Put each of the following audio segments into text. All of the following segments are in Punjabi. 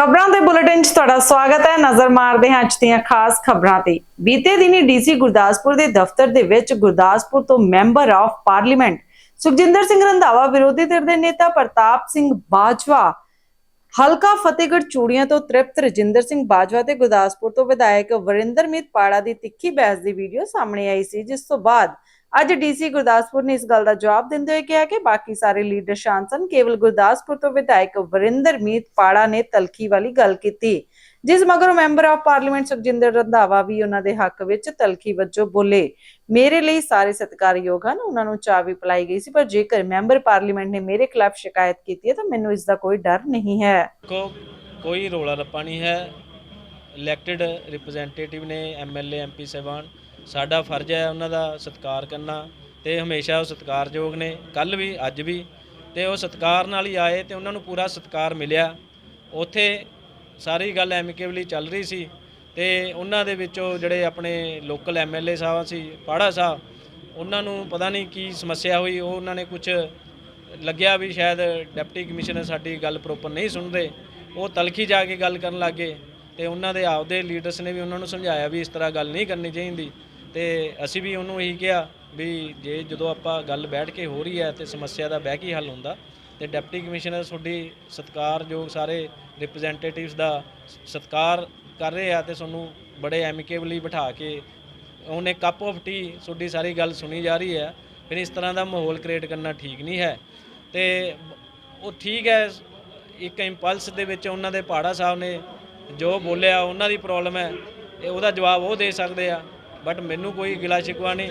ਖਬਰਾਂ ਦੇ ਬੁਲੇਟਿਨ 'ਚ ਤੁਹਾਡਾ ਸਵਾਗਤ ਹੈ। ਨਜ਼ਰ ਮਾਰਦੇ ਹਾਂ ਅੱਜ ਦੀਆਂ ਖਾਸ ਖਬਰਾਂ ਤੇ। ਬੀਤੇ ਦਿਨੀ ਡੀਸੀ ਗੁਰਦਾਸਪੁਰ ਦੇ ਦਫ਼ਤਰ ਦੇ ਵਿੱਚ ਗੁਰਦਾਸਪੁਰ ਤੋਂ member of parliament Sukhjinder Singh Randhawa ਵਿਰੋਧੀ ਧਿਰ ਦੇ ਨੇਤਾ ਪ੍ਰਤਾਪ ਸਿੰਘ ਬਾਜਵਾ, ਹਲਕਾ ਫਤਿਹਗੜ੍ਹ ਚੂੜੀਆਂ ਤੋਂ ਤ੍ਰਿਪਤ ਰਜਿੰਦਰ ਸਿੰਘ ਬਾਜਵਾ ਤੇ ਗੁਰਦਾਸਪੁਰ ਤੋਂ ਵਿਧਾਇਕ ਵਰਿੰਦਰਮੀਤ ਪਾੜਾ ਦੀ ਤਿੱਖੀ ਬਹਿਸ ਦੀ ਵੀਡੀਓ ਸਾਹਮਣੇ ਆਈ ਸੀ, ਜਿਸ ਤੋਂ ਬਾਅਦ ਅੱਜ ਡੀਸੀ ਗੁਰਦਾਸਪੁਰ ਨੇ ਇਸ ਗੱਲ ਦਾ ਜਵਾਬ ਦਿੰਦੇ ਹੋਏ ਕਿਹਾ ਕਿ ਬਾਕੀ ਸਾਰੇ ਲੀਡਰ ਸ਼ਾਂਤ ਸਨ। ਕੇਵਲ ਗੁਰਦਾਸਪੁਰ ਤੋਂ ਵਿਧਾਇਕ ਵਰਿੰਦਰਮੀਤ ਪਾੜਾ ਨੇ ਤਲਖੀ ਵਾਲੀ ਗੱਲ ਕੀਤੀ, ਜਿਸ ਮਗਰੋਂ member of parliament Sukhjinder Randhawa ਵੀ ਉਹਨਾਂ ਦੇ ਹੱਕ ਵਿੱਚ ਤਲਖੀ ਵਜੋਂ ਬੋਲੇ। ਮੇਰੇ ਲਈ ਸਾਰੇ ਸਤਿਕਾਰਯੋਗ ਹਨ, ਉਹਨਾਂ ਨੂੰ ਚਾਹ ਵੀ ਪਿਲਾਈ ਗਈ ਸੀ, ਪਰ ਜੇਕਰ ਮੈਂਬਰ ਪਾਰਲੀਮੈਂਟ ਨੇ ਮੇਰੇ ਖਿਲਾਫ ਸ਼ਿਕਾਇਤ ਕੀਤੀ ਹੈ ਤਾਂ ਮੈਨੂੰ ਇਸ ਦਾ ਕੋਈ ਡਰ ਨਹੀਂ ਹੈ। ਕੋਈ ਰੋਲਾ ਰੱਪਾ ਨਹੀਂ ਹੈ। ਇਲੈਕਟਿਡ ਰਿਪਰੈਜ਼ੈਂਟੇਟਿਵ ਨੇ ਐਮਐਲਏ ਐਮਪੀ ਸਾਹਿਬਾਨ ਸਾਡਾ ਫਰਜ਼ ਹੈ ਉਹਨਾਂ ਦਾ ਸਤਿਕਾਰ ਕਰਨਾ ਤੇ ਹਮੇਸ਼ਾ ਉਹ ਸਤਿਕਾਰਯੋਗ ਨੇ ਕੱਲ ਵੀ, ਅੱਜ ਵੀ ਤੇ ਉਹ ਸਤਿਕਾਰ ਨਾਲ ਹੀ ਆਏ ਤੇ ਉਹਨਾਂ ਨੂੰ ਪੂਰਾ ਸਤਿਕਾਰ ਮਿਲਿਆ। ਉੱਥੇ ਸਾਰੀ ਗੱਲ ਐਮਿਕੇਬਲੀ ਚੱਲ ਰਹੀ ਸੀ ਤੇ ਉਹਨਾਂ ਦੇ ਵਿੱਚੋਂ ਜਿਹੜੇ ਆਪਣੇ ਲੋਕਲ ਐਮਐਲਏ ਸਾਹਿਬ ਸੀ, ਪਾੜਾ ਸਾਹਿਬ, ਉਹਨਾਂ ਨੂੰ ਪਤਾ ਨਹੀਂ ਕੀ ਸਮੱਸਿਆ ਹੋਈ, ਉਹ ਉਹਨਾਂ ਨੇ ਕੁਝ ਲੱਗਿਆ ਵੀ ਸ਼ਾਇਦ ਡਿਪਟੀ ਕਮਿਸ਼ਨਰ ਸਾਡੀ ਗੱਲ ਪ੍ਰੋਪਰ ਨਹੀਂ ਸੁਣਦੇ। ਉਹ ਤਲਖੀ ਜਾ ਕੇ ਗੱਲ ਕਰਨ ਲੱਗੇ ਤੇ ਉਹਨਾਂ ਦੇ ਆਪਦੇ ਲੀਡਰਸ ਨੇ ਵੀ ਉਹਨਾਂ ਨੂੰ ਸਮਝਾਇਆ ਵੀ ਇਸ ਤਰ੍ਹਾਂ ਗੱਲ ਨਹੀਂ ਕਰਨੀ ਚਾਹੀਦੀ। ਤੇ ਅਸੀਂ ਵੀ ਉਹਨੂੰ ਇਹੀ ਕਿਹਾ ਵੀ ਜੇ ਜਦੋਂ ਆਪਾਂ ਗੱਲ ਬੈਠ ਕੇ ਹੋ ਰਹੀ ਹੈ ਤੇ ਸਮੱਸਿਆ ਦਾ ਬਹਿ ਕੇ ਹੱਲ ਹੁੰਦਾ, ਤੇ ਡਿਪਟੀ ਕਮਿਸ਼ਨਰ ਤੁਹਾਡੀ ਸਤਿਕਾਰਯੋਗ ਸਾਰੇ ਰਿਪਰੈਜ਼ੈਂਟੇਟਿਵਸ ਦਾ ਸਤਿਕਾਰ ਕਰ ਰਹੇ ਆ ਤੇ ਤੁਹਾਨੂੰ ਬੜੇ ਐਮਿਕੇਬਲੀ ਬਿਠਾ ਕੇ ਉਹਨੇ ਕੱਪ ਆਫ ਟੀ ਤੁਹਾਡੀ ਸਾਰੀ ਗੱਲ ਸੁਣੀ ਜਾ ਰਹੀ ਹੈ, ਫਿਰ ਇਸ ਤਰ੍ਹਾਂ ਦਾ ਮਾਹੌਲ ਕ੍ਰੀਏਟ ਕਰਨਾ ਠੀਕ ਨਹੀਂ ਹੈ। ਤੇ ਉਹ ਠੀਕ ਹੈ, ਇੱਕ ਇੰਪਲਸ ਦੇ ਵਿੱਚ ਉਹਨਾਂ ਦੇ ਪਹਾੜਾ ਸਾਹਿਬ ਨੇ ਜੋ ਬੋਲਿਆ, ਉਹਨਾਂ ਦੀ ਪ੍ਰੋਬਲਮ ਹੈ, ਇਹ ਉਹਦਾ ਜਵਾਬ ਉਹ ਦੇ ਸਕਦੇ ਆ। ਬਟ ਮੈਨੂੰ ਕੋਈ ਗਿਲਾ ਸ਼ਿਕਵਾ ਨਹੀਂ।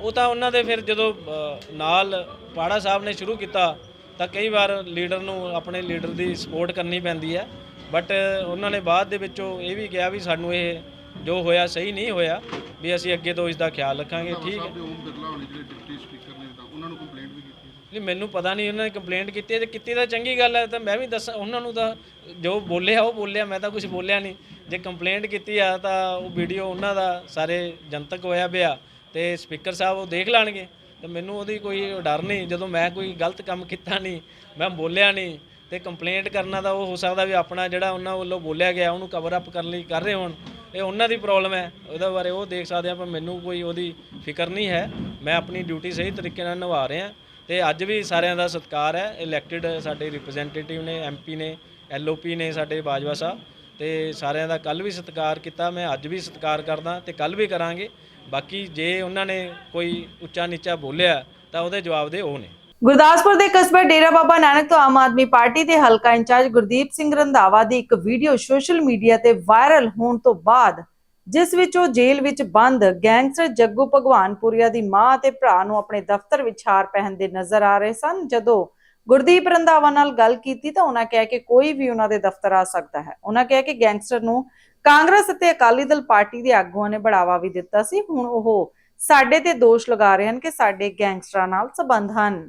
ਉਹ ਤਾਂ ਉਹਨਾਂ ਦੇ ਫਿਰ ਜਦੋਂ ਅ, ਨਾਲ ਪਾੜਾ ਸਾਹਿਬ ਨੇ ਸ਼ੁਰੂ ਕੀਤਾ ਤਾਂ ਕਈ ਵਾਰ ਲੀਡਰ ਨੂੰ ਆਪਣੇ ਲੀਡਰ ਦੀ ਸਪੋਰਟ ਕਰਨੀ ਪੈਂਦੀ ਹੈ। ਬਟ ਉਹਨਾਂ ਨੇ ਬਾਅਦ ਦੇ ਵਿੱਚੋਂ ਇਹ ਵੀ ਕਿਹਾ ਵੀ ਸਾਨੂੰ ਇਹ ਜੋ ਹੋਇਆ ਸਹੀ ਨਹੀਂ ਹੋਇਆ ਵੀ ਅਸੀਂ ਅੱਗੇ ਤੋਂ ਇਸ ਦਾ ਖਿਆਲ ਰੱਖਾਂਗੇ ਠੀਕ ਹੈ। ਓਮ ਬਿਰਲਾ ਹੋਣੀ ਜਿਹੜੇ ਡਿਪਟੀ ਸਪੀਕਰ ਨੇ ਤਾਂ ਉਹਨਾਂ ਨੂੰ ਕੰਪਲੇਂਟ ਵੀ ਕੀਤੀ ਹੈ। ਨਹੀਂ ਮੈਨੂੰ ਪਤਾ ਨਹੀਂ ਉਹਨਾਂ ਨੇ ਕੰਪਲੇਂਟ ਕੀਤੀ ਹੈ ਤੇ ਕੀਤੀ ਤਾਂ ਚੰਗੀ ਗੱਲ ਹੈ ਤਾਂ ਮੈਂ ਵੀ ਦੱਸਾਂ ਉਹਨਾਂ ਨੂੰ ਤਾਂ ਜੋ ਬੋਲਿਆ ਉਹ ਬੋਲਿਆ ਮੈਂ ਤਾਂ ਕੁਝ ਬੋਲਿਆ ਨਹੀਂ। ਜੇ ਕੰਪਲੇਂਟ ਕੀਤੀ ਆ ਤਾਂ ਉਹ ਵੀਡੀਓ ਉਹਨਾਂ ਦਾ ਸਾਰੇ ਜਨਤਕ ਹੋਇਆ ਪਿਆ ਤੇ ਸਪੀਕਰ ਸਾਹਿਬ ਉਹ ਦੇਖ ਲੈਣਗੇ। ਤੇ ਮੈਨੂੰ ਉਹਦੀ ਕੋਈ ਡਰ ਨਹੀਂ ਜਦੋਂ ਮੈਂ ਕੋਈ ਗਲਤ ਕੰਮ ਕੀਤਾ ਨਹੀਂ ਮੈਂ ਬੋਲਿਆ ਨਹੀਂ ਤੇ ਕੰਪਲੇਂਟ ਕਰਨਾ ਤਾਂ ਉਹ ਹੋ ਸਕਦਾ ਵੀ ਆਪਣਾ ਜਿਹੜਾ ਉਹਨਾਂ ਵੱਲੋਂ ਬੋਲਿਆ ਗਿਆ ਉਹਨੂੰ ਕਵਰ ਅਪ ਕਰਨ ਲਈ ਕਰ ਰਹੇ ਹੋਣ। ਇਹ ਉਹਨਾਂ ਦੀ ਪ੍ਰੋਬਲਮ ਹੈ। ਉਹਦੇ ਬਾਰੇ ਉਹ ਦੇਖ ਸਕਦੇ ਆ, ਪਰ ਮੈਨੂੰ ਕੋਈ ਉਹਦੀ ਫਿਕਰ ਨਹੀਂ ਹੈ। ਮੈਂ ਆਪਣੀ ਡਿਊਟੀ ਸਹੀ ਤਰੀਕੇ ਨਾਲ ਨਿਭਾ ਰਿਹਾ। ਤੇ ਅੱਜ ਵੀ ਸਾਰਿਆਂ ਦਾ ਸਤਿਕਾਰ ਹੈ। ਇਲੈਕਟਿਡ ਸਾਡੇ ਰਿਪਰੈਜ਼ੈਂਟੇਟਿਵ ਨੇ ਐਮਪੀ ਨੇ ਐਲਓਪੀ ਨੇ ਸਾਡੇ ਬਾਜਵਾ ਸਾਹਿਬ। ਤੇ ਸਾਰਿਆਂ ਦਾ ਕੱਲ ਵੀ ਸਤਿਕਾਰ ਕੀਤਾ, ਮੈਂ ਅੱਜ ਵੀ ਸਤਿਕਾਰ ਕਰਦਾ ਤੇ ਕੱਲ ਵੀ ਕਰਾਂਗੇ। ਬਾਕੀ ਜੇ ਉਹਨਾਂ ਨੇ ਕੋਈ ਉੱਚਾ ਨੀਚਾ ਬੋਲਿਆ, ਤਾਂ ਉਹਦੇ ਜਵਾਬ ਦੇ ਉਹ ਨੇ। ਗੁਰਦਾਸਪੁਰ ਦੇ ਕਸਬੇ ਡੇਰਾ ਬਾਬਾ ਨਾਨਕ ਤੋਂ ਆਮ ਆਦਮੀ ਪਾਰਟੀ ਦੇ ਹਲਕਾ ਇੰਚਾਰਜ ਗੁਰਦੀਪ ਸਿੰਘ ਰੰਧਾਵਾ ਦੀ ਇੱਕ ਵੀਡੀਓ ਸੋਸ਼ਲ ਮੀਡੀਆ ਤੇ ਵਾਇਰਲ ਹੋਣ ਤੋਂ ਬਾਅਦ, ਜਿਸ ਵਿੱਚ ਉਹ ਜੇਲ੍ਹ ਵਿੱਚ ਬੰਦ, ਗੈਂਗਸਟਰ ਜੱਗੂ ਭਗਵਾਨਪੁਰੀਆ ਦੀ ਮਾਂ ਅਤੇ ਭਰਾ ਨੂੰ ਆਪਣੇ ਦਫ਼ਤਰ ਵਿੱਚ ਹਾਰ ਪਹਿਨਦੇ ਨਜ਼ਰ ਆ ਰਹੇ ਸਨ। ਜਦੋਂ ਗੁਰਦੀਪ ਰੰਧਾਵਾ ਨਾਲ ਗੱਲ ਕੀਤੀ ਤਾਂ ਉਹਨਾਂ ਕਿਹਾ ਕਿ ਕੋਈ ਵੀ ਉਹਨਾਂ ਦੇ ਦਫ਼ਤਰ ਆ ਸਕਦਾ ਹੈ। ਉਹਨਾਂ ਕਿਹਾ ਕਿ ਗੈਂਗਸਟਰ ਨੂੰ ਕਾਂਗਰਸ ਅਤੇ ਅਕਾਲੀ ਦਲ ਪਾਰਟੀ ਦੇ ਆਗੂਆਂ ਨੇ ਬੜਾਵਾ ਵੀ ਦਿੱਤਾ ਸੀ। ਹੁਣ ਉਹ ਸਾਡੇ ਤੇ ਦੋਸ਼ ਲਗਾ ਰਹੇ ਹਨ ਕਿ ਸਾਡੇ ਗੈਂਗਸਟਰਾਂ ਨਾਲ ਸਬੰਧ ਹਨ।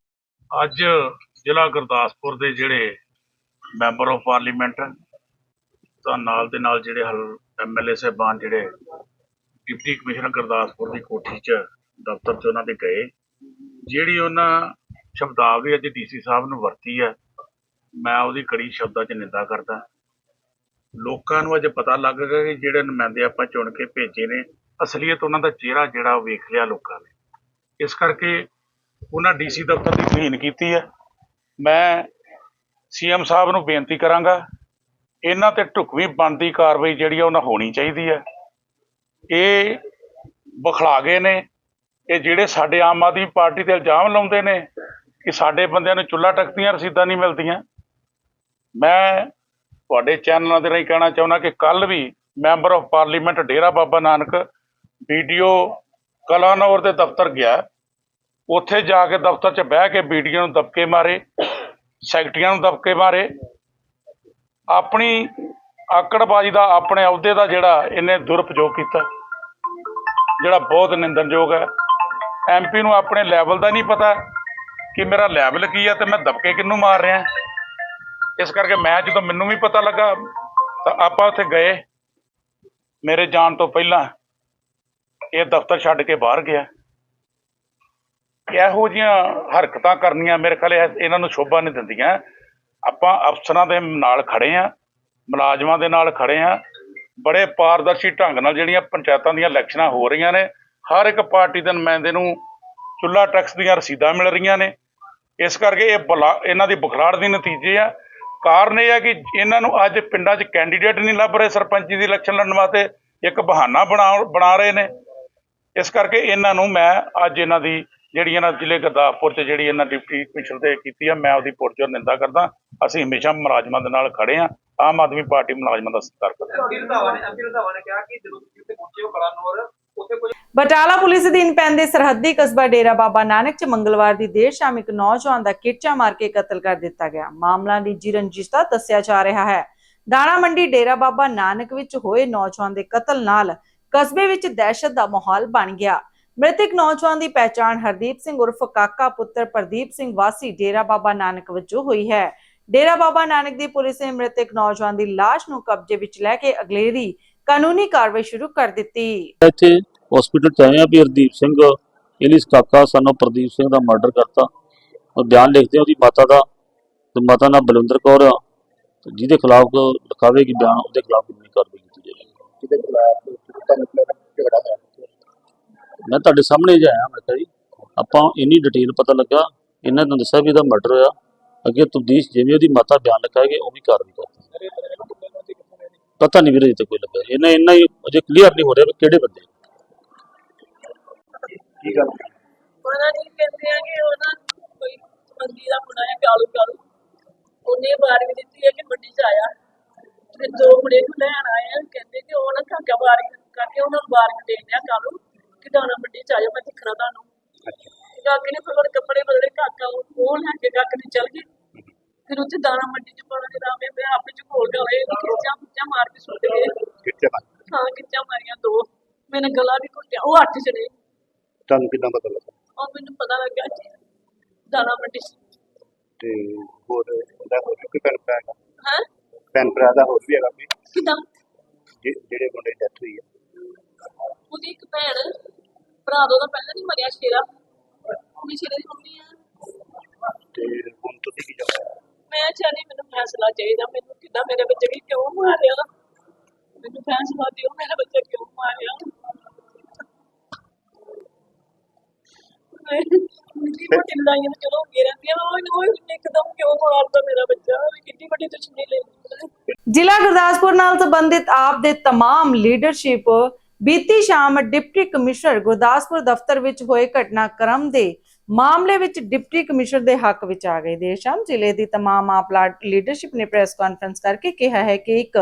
ਅੱਜ ਜ਼ਿਲ੍ਹਾ ਗੁਰਦਾਸਪੁਰ ਦੇ ਜਿਹੜੇ ਮੈਂਬਰ ਆਫ ਪਾਰਲੀਮੈਂਟ ਤਾਂ ਨਾਲ ਦੇ ਨਾਲ ਜਿਹੜੇ ਹਲ ਐਮਐਲਏ ਸਾਹਿਬਾਨ ਜਿਹੜੇ ਡਿਪਟੀ ਕਮਿਸ਼ਨਰ ਗੁਰਦਾਸਪੁਰ ਦੀ ਕੋਠੀ 'ਚ ਦਫ਼ਤਰ 'ਚ ਉਹਨਾਂ ਦੇ ਗਏ, ਜਿਹੜੀ ਉਹਨਾਂ ਸ਼ਬਦਾਵਲੀ ਅੱਜ ਡੀਸੀ ਸਾਹਿਬ ਨੂੰ ਵਰਤੀ ਹੈ, ਮੈਂ ਉਹਦੀ ਕੜੀ ਸ਼ਬਦਾਂ 'ਚ ਨਿੰਦਾ ਕਰਦਾ। ਲੋਕਾਂ ਨੂੰ ਅੱਜ ਪਤਾ ਲੱਗ ਗਿਆ ਕਿ ਜਿਹੜੇ ਨੁਮਾਇੰਦੇ ਆਪਾਂ ਚੁਣ ਕੇ ਭੇਜੇ ਨੇ, ਅਸਲੀਅਤ ਉਹਨਾਂ ਦਾ ਚਿਹਰਾ ਜਿਹੜਾ ਉਹ ਵੇਖ ਲਿਆ ਲੋਕਾਂ ਨੇ। ਇਸ ਕਰਕੇ ਉਹਨਾਂ ਡੀਸੀ ਦਫ਼ਤਰ ਦੀ ਤੋਹੀਨ ਕੀਤੀ ਹੈ। ਮੈਂ ਸੀਐਮ ਸਾਹਿਬ ਨੂੰ ਬੇਨਤੀ ਕਰਾਂਗਾ, ਇਹਨਾਂ ਤੇ ਢੁਕਵੀਂ ਬਣਦੀ ਕਾਰਵਾਈ ਜਿਹੜੀ ਆ, ਉਹਨਾਂ ਹੋਣੀ ਚਾਹੀਦੀ ਹੈ। ਇਹ ਬਖਲਾ ਗਏ ਨੇ, ਇਹ ਜਿਹੜੇ ਸਾਡੇ ਆਮ ਆਦਮੀ ਪਾਰਟੀ ਤੇ ਇਲਜ਼ਾਮ ਲਾਉਂਦੇ ਨੇ ਕਿ ਸਾਡੇ ਬੰਦਿਆਂ ਨੂੰ ਚੁੱਲ੍ਹਾ ਟੱਕਦੀਆਂ, ਰਸੀਦਾਂ ਨਹੀਂ ਮਿਲਦੀਆਂ। ਮੈਂ ਤੁਹਾਡੇ ਚੈਨਲਾਂ ਦੇ ਰਾਹੀਂ ਕਹਿਣਾ ਚਾਹੁੰਦਾ ਕਿ ਕੱਲ ਵੀ member of parliament Dera Baba Nanak video Kalanaur ਦੇ ਦਫ਼ਤਰ ਗਿਆ। ਉੱਥੇ ਜਾ ਕੇ ਦਫ਼ਤਰ 'ਚ ਬਹਿ ਕੇ ਬੀਡੀਓ ਨੂੰ ਦਬਕੇ ਮਾਰੇ, ਸੈਕਟਰੀਆਂ ਨੂੰ ਦਬਕੇ ਮਾਰੇ। ਆਪਣੀ ਆਕੜਬਾਜ਼ੀ ਦਾ, ਆਪਣੇ ਅਹੁਦੇ ਦਾ ਜਿਹੜਾ ਇਹਨੇ ਦੁਰਪਯੋਗ ਕੀਤਾ, ਜਿਹੜਾ ਬਹੁਤ ਨਿੰਦਣਯੋਗ ਹੈ। ਐਮਪੀ ਨੂੰ ਆਪਣੇ ਲੈਵਲ ਦਾ ਨਹੀਂ ਪਤਾ ਕਿ ਮੇਰਾ ਲੈਵਲ ਕੀ ਹੈ ਤੇ ਮੈਂ ਦਬਕੇ ਕਿਹਨੂੰ ਮਾਰ ਰਿਹਾ। ਇਸ ਕਰਕੇ ਮੈਂ ਜਦੋਂ ਮੈਨੂੰ ਵੀ ਪਤਾ ਲੱਗਾ, ਤਾਂ ਆਪਾਂ ਉੱਥੇ ਗਏ। ਮੇਰੇ ਜਾਣ ਤੋਂ ਪਹਿਲਾਂ ਇਹ ਦਫ਼ਤਰ ਛੱਡ ਕੇ ਬਾਹਰ ਗਿਆ। ਇਹੋ ਜਿਹੀਆਂ ਹਰਕਤਾਂ ਕਰਨੀਆਂ ਮੇਰੇ ਖਿਆਲ ਇਹ- ਇਹਨਾਂ ਨੂੰ ਸ਼ੋਭਾ ਨਹੀਂ ਦਿੰਦੀਆਂ। ਆਪਾਂ ਅਫਸਰਾਂ ਦੇ ਨਾਲ ਖੜੇ ਆ, ਮੁਲਾਜ਼ਮਾਂ ਦੇ ਨਾਲ ਖੜੇ ਆ। ਬੜੇ ਪਾਰਦਰਸ਼ੀ ਢੰਗ ਨਾਲ ਜਿਹੜੀਆਂ ਪੰਚਾਇਤਾਂ ਦੀਆਂ ਇਲੈਕਸ਼ਨਾਂ ਹੋ ਰਹੀਆਂ ਨੇ, ਹਰ ਇੱਕ ਪਾਰਟੀ ਦੇ ਨੁਮਾਇੰਦੇ ਨੂੰ ਚੁੱਲਾ ਟੈਕਸ ਦੀਆਂ ਰਸੀਦਾਂ ਮਿਲ ਰਹੀਆਂ ਨੇ। ਇਸ ਕਰਕੇ ਇਹ ਬਲਾ- ਇਹਨਾਂ ਦੀ ਬੁਖਲਾੜ ਦੇ ਨਤੀਜੇ ਆ। ਕਾਰਨ ਇਹ ਹੈ ਕਿ ਇਹਨਾਂ ਨੂੰ ਅੱਜ ਪਿੰਡਾਂ 'ਚ ਕੈਂਡੀਡੇਟ ਨਹੀਂ ਲੱਭ ਰਹੇ ਸਰਪੰਚੀ ਦੀ ਇਲੈਕਸ਼ਨ ਲੜਨ ਵਾਸਤੇ, ਇੱਕ ਬਹਾਨਾ ਬਣਾ ਬਣਾ ਰਹੇ ਨੇ। ਇਸ ਕਰਕੇ ਇਹਨਾਂ ਨੂੰ ਮੈਂ ਅੱਜ ਇਹਨਾਂ ਦੀ ਜਿਹੜੀ ਇਹਨਾਂ ਜ਼ਿਲ੍ਹੇ ਗੁਰਦਾਸਪੁਰ 'ਚ ਜਿਹੜੀ ਇਹਨਾਂ ਡਿਪਟੀ ਕਮਿਸ਼ਨਰ ਤੇ ਕੀਤੀ ਆ ਮੈਂ ਉਹਦੀ ਪੁਰਜੋਰ ਨਿੰਦਾ ਕਰਦਾ। ਅਸੀਂ ਹਮੇਸ਼ਾ ਮੁਲਾਜ਼ਮਾਂ ਦੇ ਨਾਲ ਖੜੇ ਆ। ਆਮ ਆਦਮੀ ਪਾਰਟੀ ਮੁਲਾਜ਼ਮਾਂ ਦਾ ਸਤਿਕਾਰ ਕਰਦੀ ਹੈ ਐਮਪੀ ਰੰਧਾਵਾ ਨੇ ਐਮਪੀ ਰੰਧਾਵਾ ਨੇ ਕਿਹਾ ਕਿ ਜਦੋਂ ਤੁਸੀਂ ਉੱਥੇ ਪਹੁੰਚੇ ਹੋ ਕਲਾਨੌਰ ਉੱਥੇ ਕੁਝ ਬਟਾਲਾ ਪੁਲਿਸ ਅਧੀਨ ਪੈਂਦੇ ਸਰਹੱਦੀ ਕਸਬਾ ਡੇਰਾ ਬਾਬਾ ਨਾਨਕ ਚ ਮੰਗਲਵਾਰ ਦੀ ਦੇਰ ਸ਼ਾਮ ਇੱਕ ਨੌਜਵਾਨ ਦਾ ਕਿਰਚਾ ਮਾਰ ਕੇ ਕਤਲ ਕਰ ਦਿੱਤਾ ਗਿਆ। ਮਾਮਲਾ ਨਿੱਜੀ ਰੰਜਿਸ਼ ਦਾ ਦੱਸਿਆ ਜਾ ਰਿਹਾ ਹੈ। ਦਾਣਾ ਮੰਡੀ ਡੇਰਾ ਬਾਬਾ ਨਾਨਕ ਵਿੱਚ ਹੋਏ ਨੌਜਵਾਨ ਦੇ ਕਤਲ ਨਾਲ ਕਸਬੇ ਵਿੱਚ ਦਹਿਸ਼ਤ ਦਾ ਮਾਹੌਲ ਬਣ ਗਿਆ। ਮ੍ਰਿਤਕ ਨੌਜਵਾਨ ਦੀ ਪਹਿਚਾਣ ਹਰਦੀਪ ਸਿੰਘ ਉਰਫ ਕਾਕਾ ਪੁੱਤਰ ਪ੍ਰਦੀਪ ਸਿੰਘ ਵਾਸੀ ਡੇਰਾ ਬਾਬਾ ਨਾਨਕ ਵਜੋਂ ਹੋਈ ਹੈ। ਡੇਰਾ ਬਾਬਾ ਨਾਨਕ ਦੀ ਪੁਲਿਸ ਨੇ ਮ੍ਰਿਤਕ ਨੌਜਵਾਨ ਦੀ ਲਾਸ਼ ਨੂੰ ਕਬਜ਼ੇ ਵਿੱਚ ਲੈ ਕੇ ਅਗਲੇਰੀ ਕਾਨੂੰਨੀ ਕਾਰਵਾਈ ਸ਼ੁਰੂ ਕਰ ਦਿੱਤੀ। ਇੱਥੇ ਹਸਪੀਟਲ ਚ ਆਏ ਆ ਵੀ ਹਰਦੀਪ ਸਿੰਘ ਇਲਿਸ ਕਾਕਾ ਸਾਨੂੰ ਪ੍ਰਦੀਪ ਸਿੰਘ ਦਾ ਮਰਡਰ ਕਰਤਾ। ਉਹ ਬਿਆਨ ਲਿਖਦੇ ਆ ਉਹਦੀ ਮਾਤਾ ਦਾ ਤੇ ਮਾਤਾ ਨਾਲ ਬਲਵਿੰਦਰ ਕੌਰ ਜਿਹਦੇ ਖਿਲਾਫ ਲਿਖਾਵੇਗੀ ਬਿਆਨ ਉਹਦੇ ਖਿਲਾਫ ਕਾਨੂੰਨੀ ਕਾਰਵਾਈ ਕੀਤੀ ਜਾਏਗੀ ਕਿਤੇ ਤੁਹਾਨੂੰ ਝਗੜਾ ਹੈ ਮੈਂ ਤੁਹਾਡੇ ਸਾਹਮਣੇ ਹੀ ਆਇਆ ਮੈਂ ਕਿਹਾ ਜੀ ਆਪਾਂ ਇੰਨੀ ਡਿਟੇਲ ਪਤਾ ਲੱਗਾ ਇਹਨਾਂ ਨੂੰ ਦੱਸਿਆ ਵੀ ਇਹਦਾ ਮਰਡਰ ਹੋਇਆ। ਅੱਗੇ ਤਬਦੀਸ਼ ਜਿਵੇਂ ਉਹਦੀ ਮਾਤਾ ਬਿਆਨ ਲਿਖਾਏਗੀ ਉਹ ਵੀ ਕਾਰਵਾਈ ਕਰਦੀ ਪਤਾ ਨਹੀਂ ਵੀਰੇ ਤੇ ਕੋਈ ਲੱਗਾ। ਇਹਨਾਂ ਇੰਨਾ ਹੀ ਅਜੇ ਕਲੀਅਰ ਨਹੀਂ ਹੋ ਰਿਹਾ ਵੀ ਕਿਹੜੇ ਬੰਦੇ ਕੀ ਗੱਲ? ਪਤਾ ਨਹੀਂ ਕਹਿੰਦੇ ਆ ਕਿ ਉਹ ਨਾ ਕੋਈ ਮੰਦੀ ਦਾ ਮੁੰਡਾ ਹੈ ਕਾਲੂ ਕਾਲੂ ਉਹਨੇ ਵਾਰੀ ਦਿੱਤੀ ਹੈ ਕਿ ਮੰਡੀ ਚ ਆਇਆ। ਤੇ ਦੋ ਮੁੰਡੇ ਨੂੰ ਲੈਣ ਆਏ ਆ। ਕਹਿੰਦੇ ਕਿ ਉਹ ਨਾ ਕਾਕਾ ਵਾਰੀ ਕਰਕੇ ਉਹਨਾਂ ਨੂੰ ਵਾਰੀ ਦੇ ਦਿਆ ਕਾਲੂ ਕਿ ਦਾਣਾ ਮੰਡੀ ਚ ਆਇਆ ਮੈਂ ਦਿਖਣਾ ਤੁਹਾਨੂੰ। ਕਾਕੇ ਨੇ ਫਿਰ ਕੱਪੜੇ ਬਦਲੇ ਕਾਕਾ ਉਹ ਲੈ ਕੇ ਕਾਕੇ ਨੇ ਚੱਲ ਗਏ। ਫਿਰ ਉੱਥੇ ਦਾਣਾ ਮੰਡੀ ਚ ਪਾਣਾ ਦੇ ਰਾਮੇ ਮੈਂ ਆਪੇ ਚ ਘੋਲ ਗਏ ਖਿੱਚਾਂ ਖਿੱਚਾਂ ਮਾਰ ਕੇ ਸੁੱਟ ਗਏ। ਹਾਂ ਖਿੱਚਾਂ ਮਾਰੀਆਂ ਦੋ। ਮੈਨੇ ਗਲਾ ਵੀ ਘੁੱਟਿਆ ਉਹ ਅੱਠ ਜਣੇ। ਤੁਹਾਨੂੰ ਕਿੰਨਾ ਪਤਾ ਲੱਗਾ? ਉਹ ਮੈਨੂੰ ਪਤਾ ਲੱਗਾ ਕਿ ਦਾਣਾ ਮੰਡੀ ਤੇ ਹੋਰ ਉਹਦਾ ਹੋਰ ਕੋਈ ਭੈਣ ਭਰਾ ਹੈਗਾ? ਹੈ? ਭੈਣ ਭਰਾ ਦਾ ਹੋਰ ਵੀ ਹੈਗਾ ਕੋਈ? ਕਿਦਾਂ? ਜਿ- ਜਿਹੜੇ ਮੁੰਡੇ ਡੈਥ ਹੋਈ ਹੈ ਉਹਦੀ ਇੱਕ ਭੈਣ ਭਰਾ ਦਾ ਉਹਦਾ ਪਹਿਲਾਂ ਨਹੀਂ ਮਰਿਆ ਸ਼ੇਰਾ ਉਹਦੀ ਸ਼ੇਰੇ ਦੀ ਮੰਮੀ ਆ ਤੇ ਹੁਣ ਤੁਸੀਂ ਕੀ ਚਾਹੁੰਦੇ ਹੋ ਮੈਂ ਚਾਹਨੀ ਮੈਨੂੰ ਫੈਸਲਾ ਚਾਹੀਦਾ ਮੈਨੂੰ ਕਿੱਦਾਂ ਮੇਰੇ ਬੱਚੇ ਨੂੰ ਕਿਉਂ ਮਾਰਿਆ ਮੈਨੂੰ ਫੈਸਲਾ ਦਿਓ ਮੇਰਾ ਬੱਚਾ ਕਿਉਂ ਮਾਰਿਆ ਨਿੱਕੀ ਮੋਟੀ ਲੜਾਈਆਂ ਤਾਂ ਚਲੋ ਹੋ ਗਈ ਰਹਿੰਦੀਆਂ ਉਹ ਉਹ ਇੱਕਦਮ ਕਿਉਂ ਮਾਰਦਾ ਮੇਰਾ ਬੱਚਾ ਕਿੰਨੀ ਵੱਡੀ ਦੁਸ਼ਮਣੀ ਲੈ ਲਈ ਜ਼ਿਲ੍ਹਾ ਗੁਰਦਾਸਪੁਰ ਨਾਲ ਸੰਬੰਧਿਤ ਆਪ ਦੇ तमाम ਲੀਡਰਸ਼ਿਪ ਬੀਤੀ ਸ਼ਾਮ ਡਿਪਟੀ ਕਮਿਸ਼ਨਰ ਗੁਰਦਾਸਪੁਰ ਦਫ਼ਤਰ ਵਿੱਚ ਹੋਏ ਘਟਨਾਕ੍ਰਮ ਦੇ ਮਾਮਲੇ ਵਿੱਚ ਡਿਪਟੀ ਕਮਿਸ਼ਨਰ ਦੇ ਹੱਕ ਵਿੱਚ ਆ ਗਏ ਦੇਰ ਸ਼ਾਮ ਜ਼ਿਲ੍ਹੇ ਦੀ तमाम ਆਪ ਲੀਡਰਸ਼ਿਪ ਨੇ ਪ੍ਰੈਸ ਕਾਨਫਰੰਸ ਕਰਕੇ ਕਿਹਾ ਹੈ ਕਿ ਇੱਕ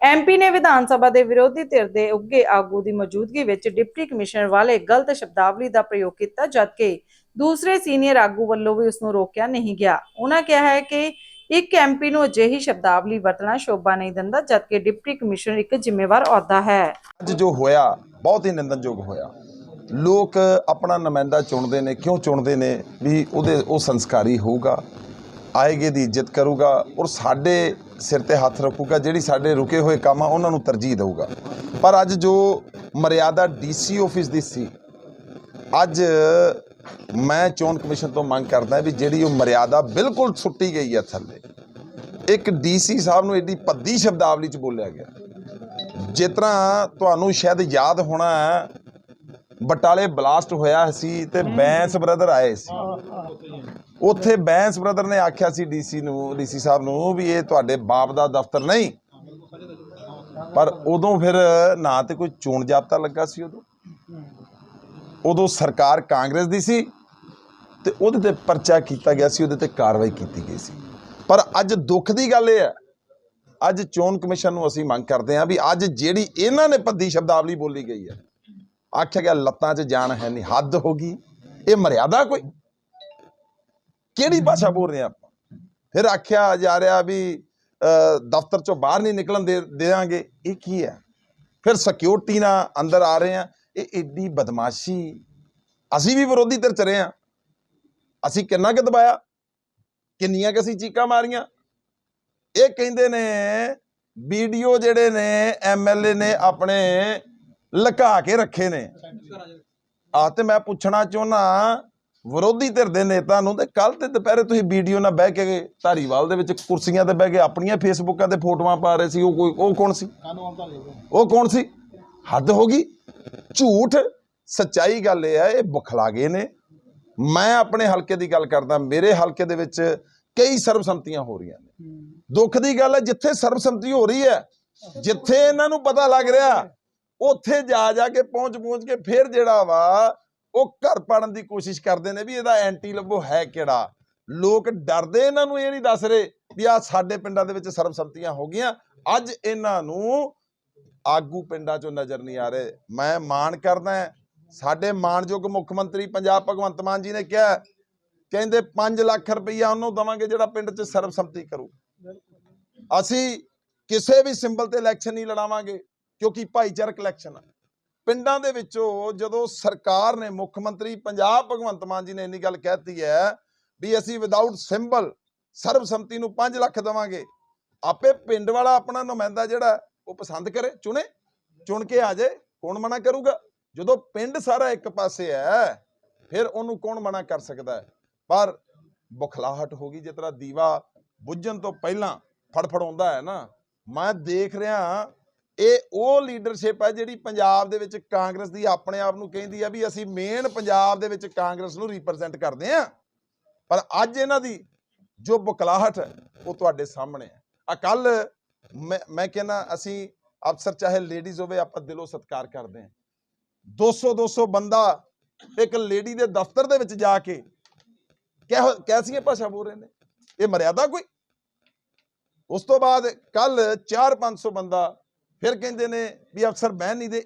ਐਮਪੀ ਨੇ ਵਿਧਾਨ ਸਭਾ ਦੇ ਵਿਰੋਧੀ ਧਿਰ ਦੇ ਉੱਗੇ ਆਗੂ ਦੀ ਮੌਜੂਦਗੀ ਵਿੱਚ ਡਿਪਟੀ ਕਮਿਸ਼ਨਰ ਵਾਲੇ ਗਲਤ ਸ਼ਬਦਾਵਲੀ ਦਾ ਪ੍ਰਯੋਗ ਕੀਤਾ ਜਦਕਿ ਦੂਸਰੇ ਸੀਨੀਅਰ ਆਗੂ ਵੱਲੋਂ ਵੀ ਉਸ ਨੂੰ ਰੋਕਿਆ ਨਹੀਂ ਗਿਆ ਉਹਨਾਂ ਕਿਹਾ ਹੈ ਕਿ ਇੱਕ ਐਮਪੀ ਨੂੰ ਅਜਿਹੀ ਸ਼ਬਦਾਵਲੀ ਵਰਤਣਾ ਸ਼ੋਭਾ ਨਹੀਂ ਦਿੰਦਾ, ਜਦਕਿ ਡਿਪਟੀ ਕਮਿਸ਼ਨਰ ਇੱਕ ਜ਼ਿੰਮੇਵਾਰ ਅਹੁਦਾ ਹੈ। ਅੱਜ ਜੋ ਹੋਇਆ, ਬਹੁਤ ਹੀ ਨਿੰਦਨਯੋਗ ਹੋਇਆ। ਲੋਕ ਆਪਣਾ ਨੁਮਾਇੰਦਾ ਚੁਣਦੇ ਨੇ, ਕਿਉਂ ਚੁਣਦੇ ਨੇ? ਵੀ ਉਹਦੇ, ਉਹ ਸੰਸਕਾਰੀ ਹੋਊਗਾ, ਆਏਗੇ ਦੀ ਇੱਜ਼ਤ ਕਰੂਗਾ, ਔਰ ਸਾਡੇ ਸਿਰ ਤੇ ਹੱਥ ਰੱਖੂਗਾ, ਜਿਹੜੀ ਸਾਡੇ ਰੁਕੇ ਹੋਏ ਕੰਮ ਆ, ਉਹਨਾਂ ਨੂੰ ਤਰਜੀਹ ਦੇਊਗਾ। ਪਰ ਅੱਜ ਜੋ ਮਰਿਆਦਾ ਡੀਸੀ ਆਫਿਸ ਦੀ ਸੀ, ਅੱਜ ਮੈਂ ਚੋਣ ਕਮਿਸ਼ਨ ਤੋਂ ਮੰਗ ਕਰਦਾ ਵੀ ਜਿਹੜੀ ਉਹ ਮਰਿਆਦਾ ਬਿਲਕੁਲ ਸੁੱਟੀ ਗਈ ਹੈ ਥੱਲੇ ਇੱਕ ਡੀਸੀ ਸਾਹਿਬ ਨੂੰ ਏਡੀ ਭੱਦੀ ਸ਼ਬਦਾਵਲੀ ਚ ਬੋਲਿਆ ਗਿਆ। ਜਿਸ ਤਰ੍ਹਾਂ ਤੁਹਾਨੂੰ ਸ਼ਾਇਦ ਯਾਦ ਹੋਣਾ ਬਟਾਲੇ ਬਲਾਸਟ ਹੋਇਆ ਸੀ ਤੇ ਬੈਂਸ ਬ੍ਰਦਰ ਆਏ ਸੀ। ਉੱਥੇ ਬੈਂਸ ਬ੍ਰਦਰ ਨੇ ਆਖਿਆ ਸੀ ਡੀਸੀ ਨੂੰ ਡੀਸੀ ਸਾਹਿਬ ਨੂੰ ਵੀ ਇਹ ਤੁਹਾਡੇ ਬਾਪ ਦਾ ਦਫ਼ਤਰ ਨਹੀਂ। ਪਰ ਉਦੋਂ ਫਿਰ ਨਾ ਤੇ ਕੋਈ ਚੋਣ ਜਾਬਤਾ ਲੱਗਾ ਸੀ ਉਦੋਂ। ਉਦੋਂ ਸਰਕਾਰ ਕਾਂਗਰਸ ਦੀ ਸੀ ਤੇ ਉਹਦੇ ਤੇ ਪਰਚਾ ਕੀਤਾ ਗਿਆ ਸੀ, ਉਹਦੇ ਤੇ ਕਾਰਵਾਈ ਕੀਤੀ ਗਈ ਸੀ। ਪਰ ਅੱਜ ਦੁੱਖ ਦੀ ਗੱਲ ਇਹ ਹੈ, ਅੱਜ ਚੋਣ ਕਮਿਸ਼ਨ ਨੂੰ ਅਸੀਂ ਮੰਗ ਕਰਦੇ ਹਾਂ ਵੀ ਅੱਜ ਜਿਹੜੀ ਇਹਨਾਂ ਨੇ ਪੱਦੀ ਸ਼ਬਦਾਵਲੀ ਬੋਲੀ ਗਈ ਹੈ, ਆਖਿਆ ਗਿਆ ਲੱਤਾਂ 'ਚ ਜਾਣ ਹੈ ਨਹੀਂ, ਹੱਦ ਹੋ ਗਈ, ਇਹ ਮਰਿਆਦਾ ਕੋਈ? ਕਿਹੜੀ ਭਾਸ਼ਾ ਬੋਲ ਰਹੇ ਹਾਂ ਆਪਾਂ? ਫਿਰ ਆਖਿਆ ਜਾ ਰਿਹਾ ਵੀ ਦਫ਼ਤਰ 'ਚੋਂ ਬਾਹਰ ਨਹੀਂ ਨਿਕਲਣ ਦੇ, ਦੇਵਾਂਗੇ, ਇਹ ਕੀ ਹੈ? ਫਿਰ ਸਿਕਿਉਰਿਟੀ ਨਾਲ ਅੰਦਰ ਆ ਰਹੇ ਆ ਇਹ ਏਡੀ ਬਦਮਾਸ਼ੀ। ਅਸੀਂ ਵੀ ਵਿਰੋਧੀ ਧਿਰ ਚ ਰਹੇ ਆ। ਅਸੀਂ ਕਿੰਨਾ ਕਿ ਦਬਾਇਆ? ਕਿੰਨੀਆਂ ਕਿ ਅਸੀਂ ਚੀਕਾਂ ਮਾਰੀਆਂ? ਇਹ ਕਹਿੰਦੇ ਨੇ ਵੀਡੀਓ ਜਿਹੜੇ ਨੇ ਐਮਐਲਏ ਨੇ ਆਪਣੇ ਲੁਕਾ ਕੇ ਰੱਖੇ ਨੇ। ਆ ਤੇ ਮੈਂ ਪੁੱਛਣਾ ਚਾਹੁੰਦਾ ਵਿਰੋਧੀ ਧਿਰ ਦੇ ਨੇਤਾ ਨੂੰ ਤੇ ਕੱਲ ਤੇ ਦੁਪਹਿਰੇ ਤੁਸੀਂ ਵੀਡੀਓ ਨਾਲ ਬਹਿ ਕੇ ਧਾਰੀਵਾਲ ਦੇ ਵਿੱਚ ਕੁਰਸੀਆਂ ਤੇ ਬਹਿ ਕੇ ਆਪਣੀਆਂ ਫੇਸਬੁੱਕਾਂ ਤੇ ਫੋਟੋਆਂ ਪਾ ਰਹੇ ਸੀ ਉਹ ਕੋਈ ਉਹ ਕੌਣ ਸੀ? ਉਹ ਕੌਣ ਸੀ? ਹੱਦ ਹੋ ਗਈ। ਝੂਠ ਸੱਚਾਈ ਗੱਲ ਇਹ ਹੈ ਇਹ ਬੁਖਲਾ ਗਏ ਨੇ। ਮੈਂ ਆਪਣੇ ਹਲਕੇ ਦੀ ਗੱਲ ਕਰਦਾ ਮੇਰੇ ਹਲਕੇ ਦੇ ਵਿੱਚ ਕਈ ਸਰਬਸੰਮਤੀਆਂ ਹੋ ਰਹੀਆਂ ਨੇ। ਦੁੱਖ ਦੀ ਗੱਲ ਹੈ ਜਿੱਥੇ ਸਰਬਸੰਮਤੀ ਹੋ ਰਹੀ ਹੈ ਜਿੱਥੇ ਇਹਨਾਂ ਨੂੰ ਪਤਾ ਲੱਗ ਰਿਹਾ ਉੱਥੇ ਜਾ ਜਾ ਕੇ ਪਹੁੰਚ ਪਹੁੰਚ ਕੇ ਫਿਰ ਜਿਹੜਾ ਵਾ ਉਹ ਘਰ ਪਾੜਨ ਦੀ ਕੋਸ਼ਿਸ਼ ਕਰਦੇ ਨੇ ਵੀ ਇਹਦਾ ਐਂਟੀ ਲੱਭੋ ਹੈ ਕਿਹੜਾ। ਲੋਕ ਡਰਦੇ ਇਹਨਾਂ ਨੂੰ ਇਹ ਨਹੀਂ ਦੱਸ ਰਹੇ ਵੀ ਆ ਸਾਡੇ ਪਿੰਡਾਂ ਦੇ ਵਿੱਚ ਸਰਬਸੰਮਤੀਆਂ ਹੋ ਗਈਆਂ। ਅੱਜ ਇਹਨਾਂ ਨੂੰ ਆਗੂ ਪਿੰਡਾਂ 'ਚੋਂ ਨਜ਼ਰ ਨਹੀਂ ਆ ਰਹੇ। ਮੈਂ ਮਾਣ ਕਰਦਾ ਸਾਡੇ ਮਾਣਯੋਗ ਮੁੱਖ ਮੰਤਰੀ ਪੰਜਾਬ ਭਗਵੰਤ ਮਾਨ ਜੀ ਨੇ ਕਿਹਾ ਕਹਿੰਦੇ 5 ਲੱਖ ਰੁਪਈਆ ਉਹਨੂੰ ਦਵਾਂਗੇ ਜਿਹੜਾ ਪਿੰਡ 'ਚ ਸਰਬਸੰਮਤੀ ਕਰੂ। ਅਸੀਂ ਕਿਸੇ ਵੀ ਸਿੰਬਲ ਤੇ ਇਲੈਕਸ਼ਨ ਨਹੀਂ ਲੜਾਵਾਂਗੇ, ਕਿਉਂਕਿ ਭਾਈਚਾਰਕ ਇਲੈਕਸ਼ਨ ਆ। ਪਿੰਡਾਂ ਦੇ ਵਿੱਚੋਂ ਜਦੋਂ ਸਰਕਾਰ ਨੇ, ਮੁੱਖ ਮੰਤਰੀ ਪੰਜਾਬ ਭਗਵੰਤ ਮਾਨ ਜੀ ਨੇ ਇੰਨੀ ਗੱਲ ਕਹਿਤੀ ਹੈ ਵੀ ਅਸੀਂ ਵਿਦਆਊਟ ਸਿੰਬਲ ਸਰਬਸੰਮਤੀ ਨੂੰ 5 ਲੱਖ ਦਵਾਂਗੇ। ਆਪੇ ਪਿੰਡ ਵਾਲਾ ਆਪਣਾ ਨੁਮਾਇੰਦਾ ਜਿਹੜਾ ਉਹ ਪਸੰਦ ਕਰੇ, ਚੁਣੇ, ਚੁਣ ਕੇ ਆ ਜਾਏ, ਕੌਣ ਮਨਾ ਕਰੂਗਾ? ਜਦੋਂ ਪਿੰਡ ਸਾਰਾ ਇੱਕ ਪਾਸੇ ਹੈ, ਫਿਰ ਉਹਨੂੰ ਕੌਣ ਮਨਾ ਕਰ ਸਕਦਾ ਹੈ? ਪਰ ਬੁਖਲਾਹਟ ਹੋ ਗਈ, ਜਿਸ ਤਰ੍ਹਾਂ ਦੀਵਾ ਬੁੱਝਣ ਤੋਂ ਪਹਿਲਾਂ ਫੜਫੜਾਉਂਦਾ ਹੈ ਨਾ, ਮੈਂ ਦੇਖ ਰਿਹਾ ਇਹ ਉਹ ਲੀਡਰਸ਼ਿਪ ਹੈ ਜਿਹੜੀ ਪੰਜਾਬ ਦੇ ਵਿੱਚ ਕਾਂਗਰਸ ਦੀ ਆਪਣੇ ਆਪ ਨੂੰ ਕਹਿੰਦੀ ਆ ਵੀ ਅਸੀਂ ਮੇਨ ਪੰਜਾਬ ਦੇ ਵਿੱਚ ਕਾਂਗਰਸ ਨੂੰ ਰਿਪਰੈਜ਼ੈਂਟ ਕਰਦੇ ਆ ਪਰ ਅੱਜ ਇਹਨਾਂ ਦੀ ਜੋ ਬੁਖਲਾਹਟ ਹੈ, ਉਹ ਤੁਹਾਡੇ ਸਾਹਮਣੇ ਹੈ। ਆ ਕੱਲ ਮੈਂ ਮੈਂ ਕਹਿੰਦਾ ਅਸੀਂ ਅਫਸਰ ਚਾਹੇ ਲੇਡੀਜ਼ ਹੋਵੇ, ਆਪਾਂ ਦਿਲੋਂ ਸਤਿਕਾਰ ਕਰਦੇ ਹਾਂ। 200 200 ਬੰਦਾ ਇੱਕ ਲੇਡੀ ਦੇ ਦਫ਼ਤਰ ਦੇ ਵਿੱਚ ਜਾ ਕੇ ਕਿਹੋ, ਕੈਸੀਆਂ ਭਾਸ਼ਾ ਬੋਲ ਰਹੇ ਨੇ? ਇਹ ਮਰਿਆਦਾ ਕੋਈ? ਉਸ ਤੋਂ ਬਾਅਦ ਕੱਲ 4-500 ਬੰਦਾ ਫਿਰ ਕਹਿੰਦੇ ਨੇ ਵੀ ਅਫਸਰ ਬਹਿਣ ਨਹੀਂ ਦੇ।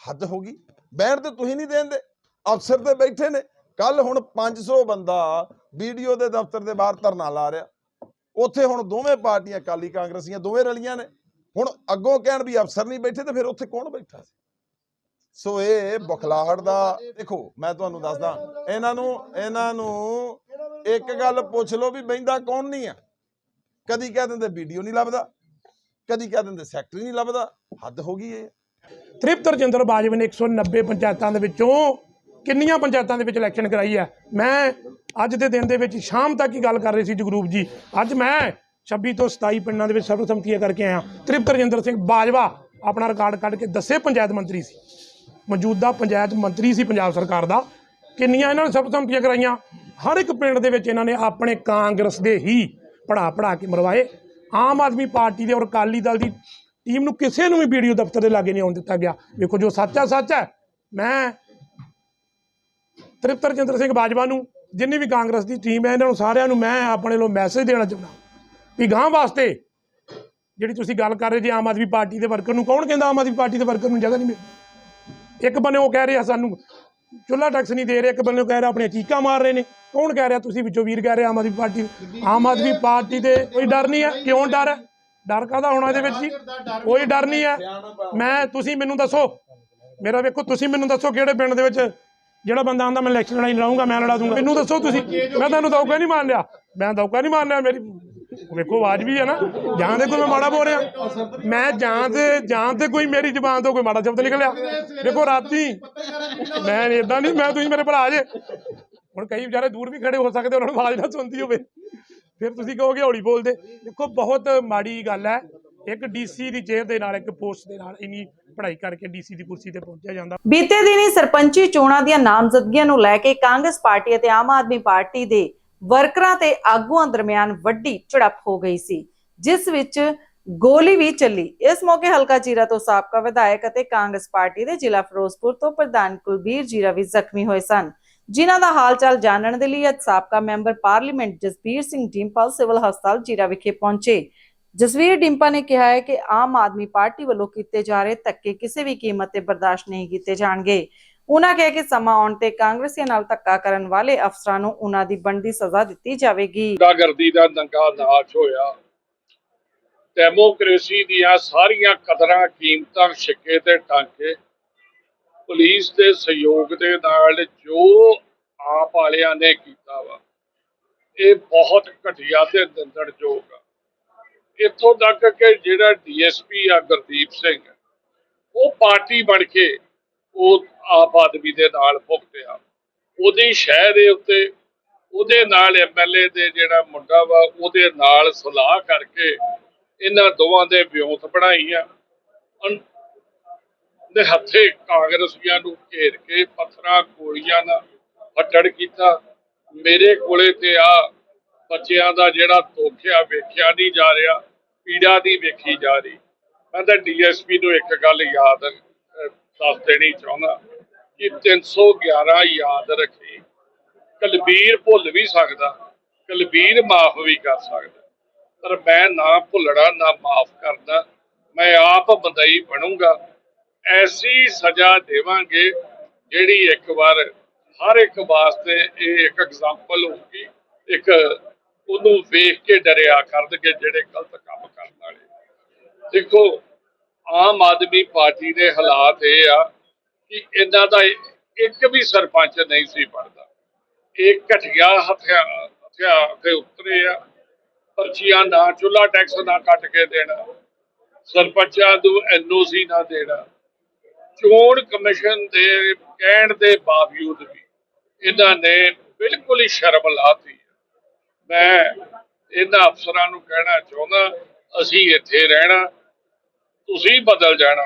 ਹੱਦ ਹੋ ਗਈ। ਬਹਿਣ ਤੇ ਤੁਸੀਂ ਨਹੀਂ ਦੇਂਦੇ ਅਫਸਰ ਤੇ ਬੈਠੇ ਨੇ। ਕੱਲ ਹੁਣ 500 ਬੰਦਾ ਵੀਡੀਓ ਦੇ ਦਫ਼ਤਰ ਦੇ ਬਾਹਰ ਧਰਨਾ ਲਾ ਰਿਹਾ। ਉੱਥੇ ਹੁਣ ਦੋਵੇਂ ਪਾਰਟੀਆਂ ਕਾਲੀ ਕਾਂਗਰਸੀਆਂ ਦੋਵੇਂ ਰਲੀਆਂ ਨੇ। ਹੁਣ ਅੱਗੋਂ ਕਹਿਣ ਵੀ ਅਫਸਰ ਨਹੀਂ ਬੈਠੇ ਤੇ ਫਿਰ ਉੱਥੇ ਕੌਣ ਬੈਠਾ ਸੀ? ਸੋ ਇਹ ਬੁਖਲਾਹਟ ਦਾ, ਦੇਖੋ, ਮੈਂ ਤੁਹਾਨੂੰ ਦੱਸਦਾ, ਇਹਨਾਂ ਨੂੰ ਇਹਨਾਂ ਨੂੰ ਇੱਕ ਗੱਲ ਪੁੱਛ ਲਓ ਵੀ ਬੈਂਦਾ ਕੌਣ ਨਹੀਂ ਆ। ਕਦੀ ਕਹਿ ਦਿੰਦੇ ਵੀਡੀਓ ਨਹੀਂ ਲੱਭਦਾ, ਕਦੀ ਕਹਿ ਦਿੰਦੇ ਸੈਕਟਰੀ ਨਹੀਂ ਲੱਭਦਾ, ਹੱਦ ਹੋ ਗਈ ਇਹ। ਤ੍ਰਿਪਤ ਰਜਿੰਦਰ ਬਾਜਵਾ ਨੇ 190 ਪੰਚਾਇਤਾਂ ਦੇ ਵਿੱਚੋਂ ਕਿੰਨੀਆਂ ਪੰਚਾਇਤਾਂ ਦੇ ਵਿੱਚ ਇਲੈਕਸ਼ਨ ਕਰਾਈ ਹੈ? ਮੈਂ ਅੱਜ ਦੇ ਦਿਨ ਦੇ ਵਿੱਚ ਸ਼ਾਮ ਤੱਕ ਹੀ ਗੱਲ ਕਰ ਰਹੇ ਸੀ ਜਗਰੂਪ ਜੀ। ਅੱਜ ਮੈਂ 26 ਤੋਂ 27 ਪਿੰਡਾਂ ਦੇ ਵਿੱਚ ਸਰਬਸੰਮਤੀਆਂ ਕਰਕੇ ਆਇਆ। ਤ੍ਰਿਪਤ ਰਜਿੰਦਰ ਸਿੰਘ ਬਾਜਵਾ ਆਪਣਾ ਰਿਕਾਰਡ ਕੱਢ ਕੇ ਦੱਸੇ ਪੰਚਾਇਤ ਮੰਤਰੀ ਸੀ। ਮੌਜੂਦਾ ਪੰਚਾਇਤ ਮੰਤਰੀ ਸੀ ਪੰਜਾਬ ਸਰਕਾਰ ਦਾ। ਕਿੰਨੀਆਂ ਇਹਨਾਂ ਨੇ ਸਰਬਸੰਮਤੀਆਂ ਕਰਾਈਆਂ? ਹਰ ਇੱਕ ਪਿੰਡ ਦੇ ਵਿੱਚ ਇਹਨਾਂ ਨੇ ਆਪਣੇ ਕਾਂਗਰਸ ਦੇ ਹੀ ਪੜਾ ਪੜਾ ਕੇ ਮਰਵਾਏ। ਆਮ ਆਦਮੀ ਪਾਰਟੀ ਦੇ ਔਰ ਅਕਾਲੀ ਦਲ ਦੀ ਟੀਮ ਨੂੰ ਕਿਸੇ ਨੂੰ ਵੀ ਵੀਡੀਓ ਦਫ਼ਤਰ ਦੇ ਲਾਗੇ ਨਹੀਂ ਆਉਣ ਦਿੱਤਾ ਗਿਆ। ਵੇਖੋ ਜੋ ਸੱਚ ਹੈ ਸੱਚ ਹੈ। ਮੈਂ ਤ੍ਰਿਪਤ ਰਜਿੰਦਰ ਸਿੰਘ ਬਾਜਵਾ ਨੂੰ, ਜਿੰਨੀ ਵੀ ਕਾਂਗਰਸ ਦੀ ਟੀਮ ਹੈ, ਇਹਨਾਂ ਨੂੰ ਸਾਰਿਆਂ ਨੂੰ ਮੈਂ ਆਪਣੇ ਵੱਲੋਂ ਮੈਸੇਜ ਦੇਣਾ ਚਾਹੁੰਦਾ ਵੀ ਗਾਂ ਵਾਸਤੇ ਜਿਹੜੀ ਤੁਸੀਂ ਗੱਲ ਕਰ ਰਹੇ ਜੇ ਆਮ ਆਦਮੀ ਪਾਰਟੀ ਦੇ ਵਰਕਰ ਨੂੰ, ਕੌਣ ਕਹਿੰਦਾ ਆਮ ਆਦਮੀ ਪਾਰਟੀ ਦੇ ਵਰਕਰ ਨੂੰ ਜਗ੍ਹਾ ਨਹੀਂ ਮਿਲਦੀ? ਇੱਕ ਬੰਨੇ ਉਹ ਕਹਿ ਰਿਹਾ ਸਾਨੂੰ ਚੁੱਲਾ ਟੈਕਸ ਨਹੀਂ ਦੇ ਰਹੇ, ਇੱਕ ਬੰਨੇ ਉਹ ਕਹਿ ਰਿਹਾ ਆਪਣੀਆਂ ਚੀਕਾਂ ਮਾਰ ਰਹੇ ਨੇ। ਕੌਣ ਕਹਿ ਰਿਹਾ ਤੁਸੀਂ ਵਿੱਚੋਂ ਵੀਰ ਕਹਿ ਰਹੇ ਆਮ ਆਦਮੀ ਪਾਰਟੀ ਆਮ ਆਦਮੀ ਪਾਰਟੀ ਦੇ ਕੋਈ ਡਰ ਨਹੀਂ ਹੈ? ਕਿਉਂ ਡਰ ਹੈ? ਡਰ ਕਾਹਦਾ ਹੋਣਾ ਇਹਦੇ ਵਿੱਚ ਜੀ? ਕੋਈ ਡਰ ਨਹੀਂ ਹੈ। ਮੈਂ, ਤੁਸੀਂ ਮੈਨੂੰ ਦੱਸੋ। ਮੇਰਾ ਵੇਖੋ, ਤੁਸੀਂ ਮੈਨੂੰ ਦੱਸੋ ਕਿਹੜੇ ਪਿੰਡ ਦੇ ਵਿੱਚ ਜਿਹੜਾ ਬੰਦਾ ਆਂਦਾ ਮੈਂ ਇਲੈਕਸ਼ਨ ਲੜਾਈ ਲੜਾਉਂਗਾ ਮੈਂ ਲੜਾ ਦੂੰਗਾ। ਮੈਨੂੰ ਦੱਸੋ ਤੁਸੀਂ, ਮੈਂ ਤੁਹਾਨੂੰ ਦੌਕਾ ਨਹੀਂ ਮਾਰ ਲਿਆ ਮੈਂ ਦੌਕਾ ਨਹੀਂ ਮਾਰ ਲਿਆ ਮੇਰੀ ਵੇਖੋ ਆਵਾਜ਼ ਵੀ ਹੈ ਨਾ। ਜਾਂ ਤੇ ਕੋਈ ਮੈਂ ਮਾੜਾ ਬੋਲ ਰਿਹਾ। ਮੈਂ ਜਾਂ ਤੇ ਜਾਂ ਤੇ ਕੋਈ ਮੇਰੀ ਜ਼ੁਬਾਨ ਤੋਂ ਕੋਈ ਮਾੜਾ ਸ਼ਬਦ ਨਿਕਲਿਆ। ਵੇਖੋ ਰਾਤੀ, ਮੈਂ ਇਦਾਂ ਨਹੀਂ, ਮੈਂ ਤੁਸੀਂ ਮੇਰੇ ਭਰਾ ਜੇ। ਹੁਣ ਕਈ ਵਿਚਾਰੇ ਦੂਰ ਵੀ ਖੜੇ ਹੋ ਸਕਦੇ, ਉਹਨਾਂ ਨੂੰ ਆਵਾਜ਼ ਨਾ ਸੁਣਦੀ ਹੋਵੇ। ਫਿਰ ਤੁਸੀਂ ਕਹੋਗੇ ਹੌਲੀ ਬੋਲਦੇ। ਦੇਖੋ ਬਹੁਤ ਮਾੜੀ ਗੱਲ ਹੈ। ਇੱਕ ਡੀਸੀ ਦੀ ਚੇਅਰ ਦੇ ਨਾਲ, ਇੱਕ ਪੋਸਟ ਦੇ ਨਾਲ ਇੰਨੀ ਪੜ੍ਹਾਈ ਕਰਕੇ ਡੀਸੀ ਦੀ ਕੁਰਸੀ ਤੇ ਪਹੁੰਚਿਆ ਜਾਂਦਾ। ਬੀਤੇ ਦਿਨੀ ਸਰਪੰਚੀ ਚੋਣਾਂ ਦੀਆਂ ਨਾਮਜ਼ਦਗੀਆਂ ਨੂੰ ਲੈ ਕੇ ਕਾਂਗਰਸ ਪਾਰਟੀ ਅਤੇ ਆਮ ਆਦਮੀ ਪਾਰਟੀ ਦੇ ਵਰਕਰਾਂ ਤੇ ਆਗੂਆਂ ਦਰਮਿਆਨ ਵੱਡੀ ਝੜਪ ਹੋ ਗਈ ਸੀ, ਜਿਸ ਵਿੱਚ ਗੋਲੀ ਵੀ ਚੱਲੀ। ਇਸ ਮੌਕੇ ਹਲਕਾ ਜੀਰਾ ਤੋਂ ਸਾਬਕਾ ਵਿਧਾਇਕ ਅਤੇ ਕਾਂਗਰਸ ਪਾਰਟੀ ਦੇ ਜ਼ਿਲ੍ਹਾ ਫਿਰੋਜ਼ਪੁਰ ਤੋਂ ਪ੍ਰਧਾਨ ਕੁਲਬੀਰ ਜੀਰਾ ਵੀ ਜ਼ਖਮੀ ਹੋਏ ਸਨ। ਜਿਨ੍ਹਾਂ ਦਾ ਹਾਲਚਾਲ ਜਾਣਨ ਦੇ ਲਈ ਅੱਜ ਸਾਬਕਾ member parliament Jasbir Singh Dimple civil ਹਸਪਤਾਲ ਜੀਰਾ ਵਿਖੇ ਪਹੁੰਚੇ। ਜਸਵੀਰ ਡਿੰਪਾ ਨੇ ਕਿਹਾ ਹੈ ਕਿ ਆਮ ਆਦਮੀ ਪਾਰਟੀ ਵੱਲੋਂ ਕੀਤੇ ਜਾ ਰਹੇ ਧੱਕੇ ਕਿਸੇ ਵੀ ਕੀਮਤ ਤੇ ਬਰਦਾਸ਼ਤ ਨਹੀਂ ਕੀਤੇ ਜਾਣਗੇ। ਉਹਨਾਂ ਕਿਹਾ ਕਿ ਸਮਾਂ ਆਉਣ ਤੇ ਕਾਂਗਰਸੀਆਂ ਨਾਲ ਧੱਕਾ ਕਰਨ ਵਾਲੇ ਅਫਸਰਾਂ ਨੂੰ ਉਹਨਾਂ ਦੀ ਬਣਦੀ ਸਜ਼ਾ ਦਿੱਤੀ ਜਾਵੇਗੀ। ਗੁੰਡਾਗਰਦੀ ਦਾ ਨੰਗਾ ਨਾਚ ਹੋਇਆ। ਡੈਮੋਕ੍ਰੇਸੀ ਦੀਆਂ ਸਾਰੀਆਂ ਕਦਰਾਂ, ਕੀਮਤਾਂ ਛਿੱਕੇ ਤੇ ਟਾਂਕੇ। ਪੁਲਿਸ ਦੇ ਸਹਿਯੋਗ ਦੇ ਨਾਲ ਜੋ ਆਪ ਵਾਲਿਆਂ ਨੇ ਕੀਤਾ ਵਾ, ਇਹ ਬਹੁਤ ਘਟੀਆ ਤੇ ਨਿੰਦਣਯੋਗ ਆ। ਇੱਥੋਂ ਤੱਕ ਕਿ ਜਿਹੜਾ ਡੀਐਸਪੀ ਆ ਗੁਰਦੀਪ ਸਿੰਘ, ਉਹ ਪਾਰਟੀ ਬਣ ਕੇ ਉਹ ਆਪ ਆਦਮੀ ਦੇ ਨਾਲ ਭੁਗਤਿਆ ਉਹਦੀ ਸ਼ਹਿ ਦੇ ਉੱਤੇ, ਉਹਦੇ ਨਾਲ ਐਮਐਲਏ ਦੇ ਜਿਹੜਾ ਮੁੰਡਾ ਵਾ, ਉਹਦੇ ਨਾਲ ਸਲਾਹ ਕਰਕੇ ਇਹਨਾਂ ਦੋਵਾਂ ਦੇ ਵਿਉਂਤ ਬਣਾਈ ਆ ਦੇ ਹੱਥੇ ਕਾਂਗਰਸੀਆਂ ਨੂੰ ਘੇਰ ਕੇ ਪੱਥਰਾਂ, ਗੋਲੀਆਂ ਨਾਲ ਫੱਟੜ ਕੀਤਾ। ਮੇਰੇ ਕੋਲੇ ਤੇ ਆ ਬੱਚਿਆਂ ਦਾ ਜਿਹੜਾ ਤੋਖਿਆ ਵੇਖਿਆ ਨਹੀਂ ਜਾ ਰਿਹਾ। ਪੀੜਾ ਦੀ ਵੇਖੀ ਜਾ ਰਹੀ। ਮੈਂ ਤਾਂ ਡੀਐਸਪੀ ਨੂੰ ਇੱਕ ਗੱਲ ਯਾਦ ਦੱਸ ਦੇਣੀ ਚਾਹੁੰਦਾ ਕਿ 311 ਯਾਦ ਰੱਖੀ। ਕਲਬੀਰ ਭੁੱਲ ਵੀ ਸਕਦਾ, ਕਲਬੀਰ ਮਾਫ ਵੀ ਕਰ ਸਕਦਾ। ਪਰ ਮੈਂ ਨਾ ਭੁੱਲਣਾ, ਨਾ ਮਾਫ ਕਰਦਾ, ਮੈਂ ਆਪ ਬੰਦਈ ਬਣੂੰਗਾ। ਐਸੀ ਸਜ਼ਾ ਦੇਵਾਂਗੇ ਜਿਹੜੀ ਇੱਕ ਵਾਰ, ਹਰ ਇੱਕ ਵਾਸਤੇ ਇਹ ਇੱਕ ਐਗਜ਼ਾਮਪਲ ਹੋਊਗੀ, ਇੱਕ ਉਹਨੂੰ ਵੇਖ ਕੇ ਡਰਿਆ ਕਰਨਗੇ ਜਿਹੜੇ ਗਲਤ ਕੰਮ ਕਰਨ ਵਾਲੇ। ਦੇਖੋ, ਆਮ ਆਦਮੀ ਪਾਰਟੀ ਦੇ ਹਾਲਾਤ ਇਹ ਆ ਕਿ ਇਹਨਾਂ ਦਾ ਇੱਕ ਵੀ ਸਰਪੰਚ ਨਹੀਂ ਸੀ ਬਣਦਾ। ਇਹ ਘਟੀਆ ਹਥਿਆਰ ਹਥਿਆਰ ਤੇ ਉਤਰੇ ਆ। ਪਰਚੀਆਂ ਨਾ ਚੁੱਲਾ ਟੈਕਸ ਨਾ ਕੱਟ ਕੇ ਦੇਣਾ। ਸਰਪੰਚਾਂ ਨੂੰ ਐਨਓਸੀ ਨਾ ਦੇਣਾ। ਚੋਣ ਕਮਿਸ਼ਨ ਦੇ ਕਹਿਣ ਦੇ ਬਾਵਜੂਦ ਵੀ ਇਹਨਾਂ ਨੇ ਬਿਲਕੁਲ ਹੀ ਸ਼ਰਮ ਲਾਤੀ। ਮੈਂ ਇਹਨਾਂ ਅਫਸਰਾਂ ਨੂੰ ਕਹਿਣਾ ਚਾਹੁੰਦਾ ਅਸੀਂ ਇੱਥੇ ਰਹਿਣਾ ਤੁਸੀਂ ਬਦਲ ਜਾਣਾ।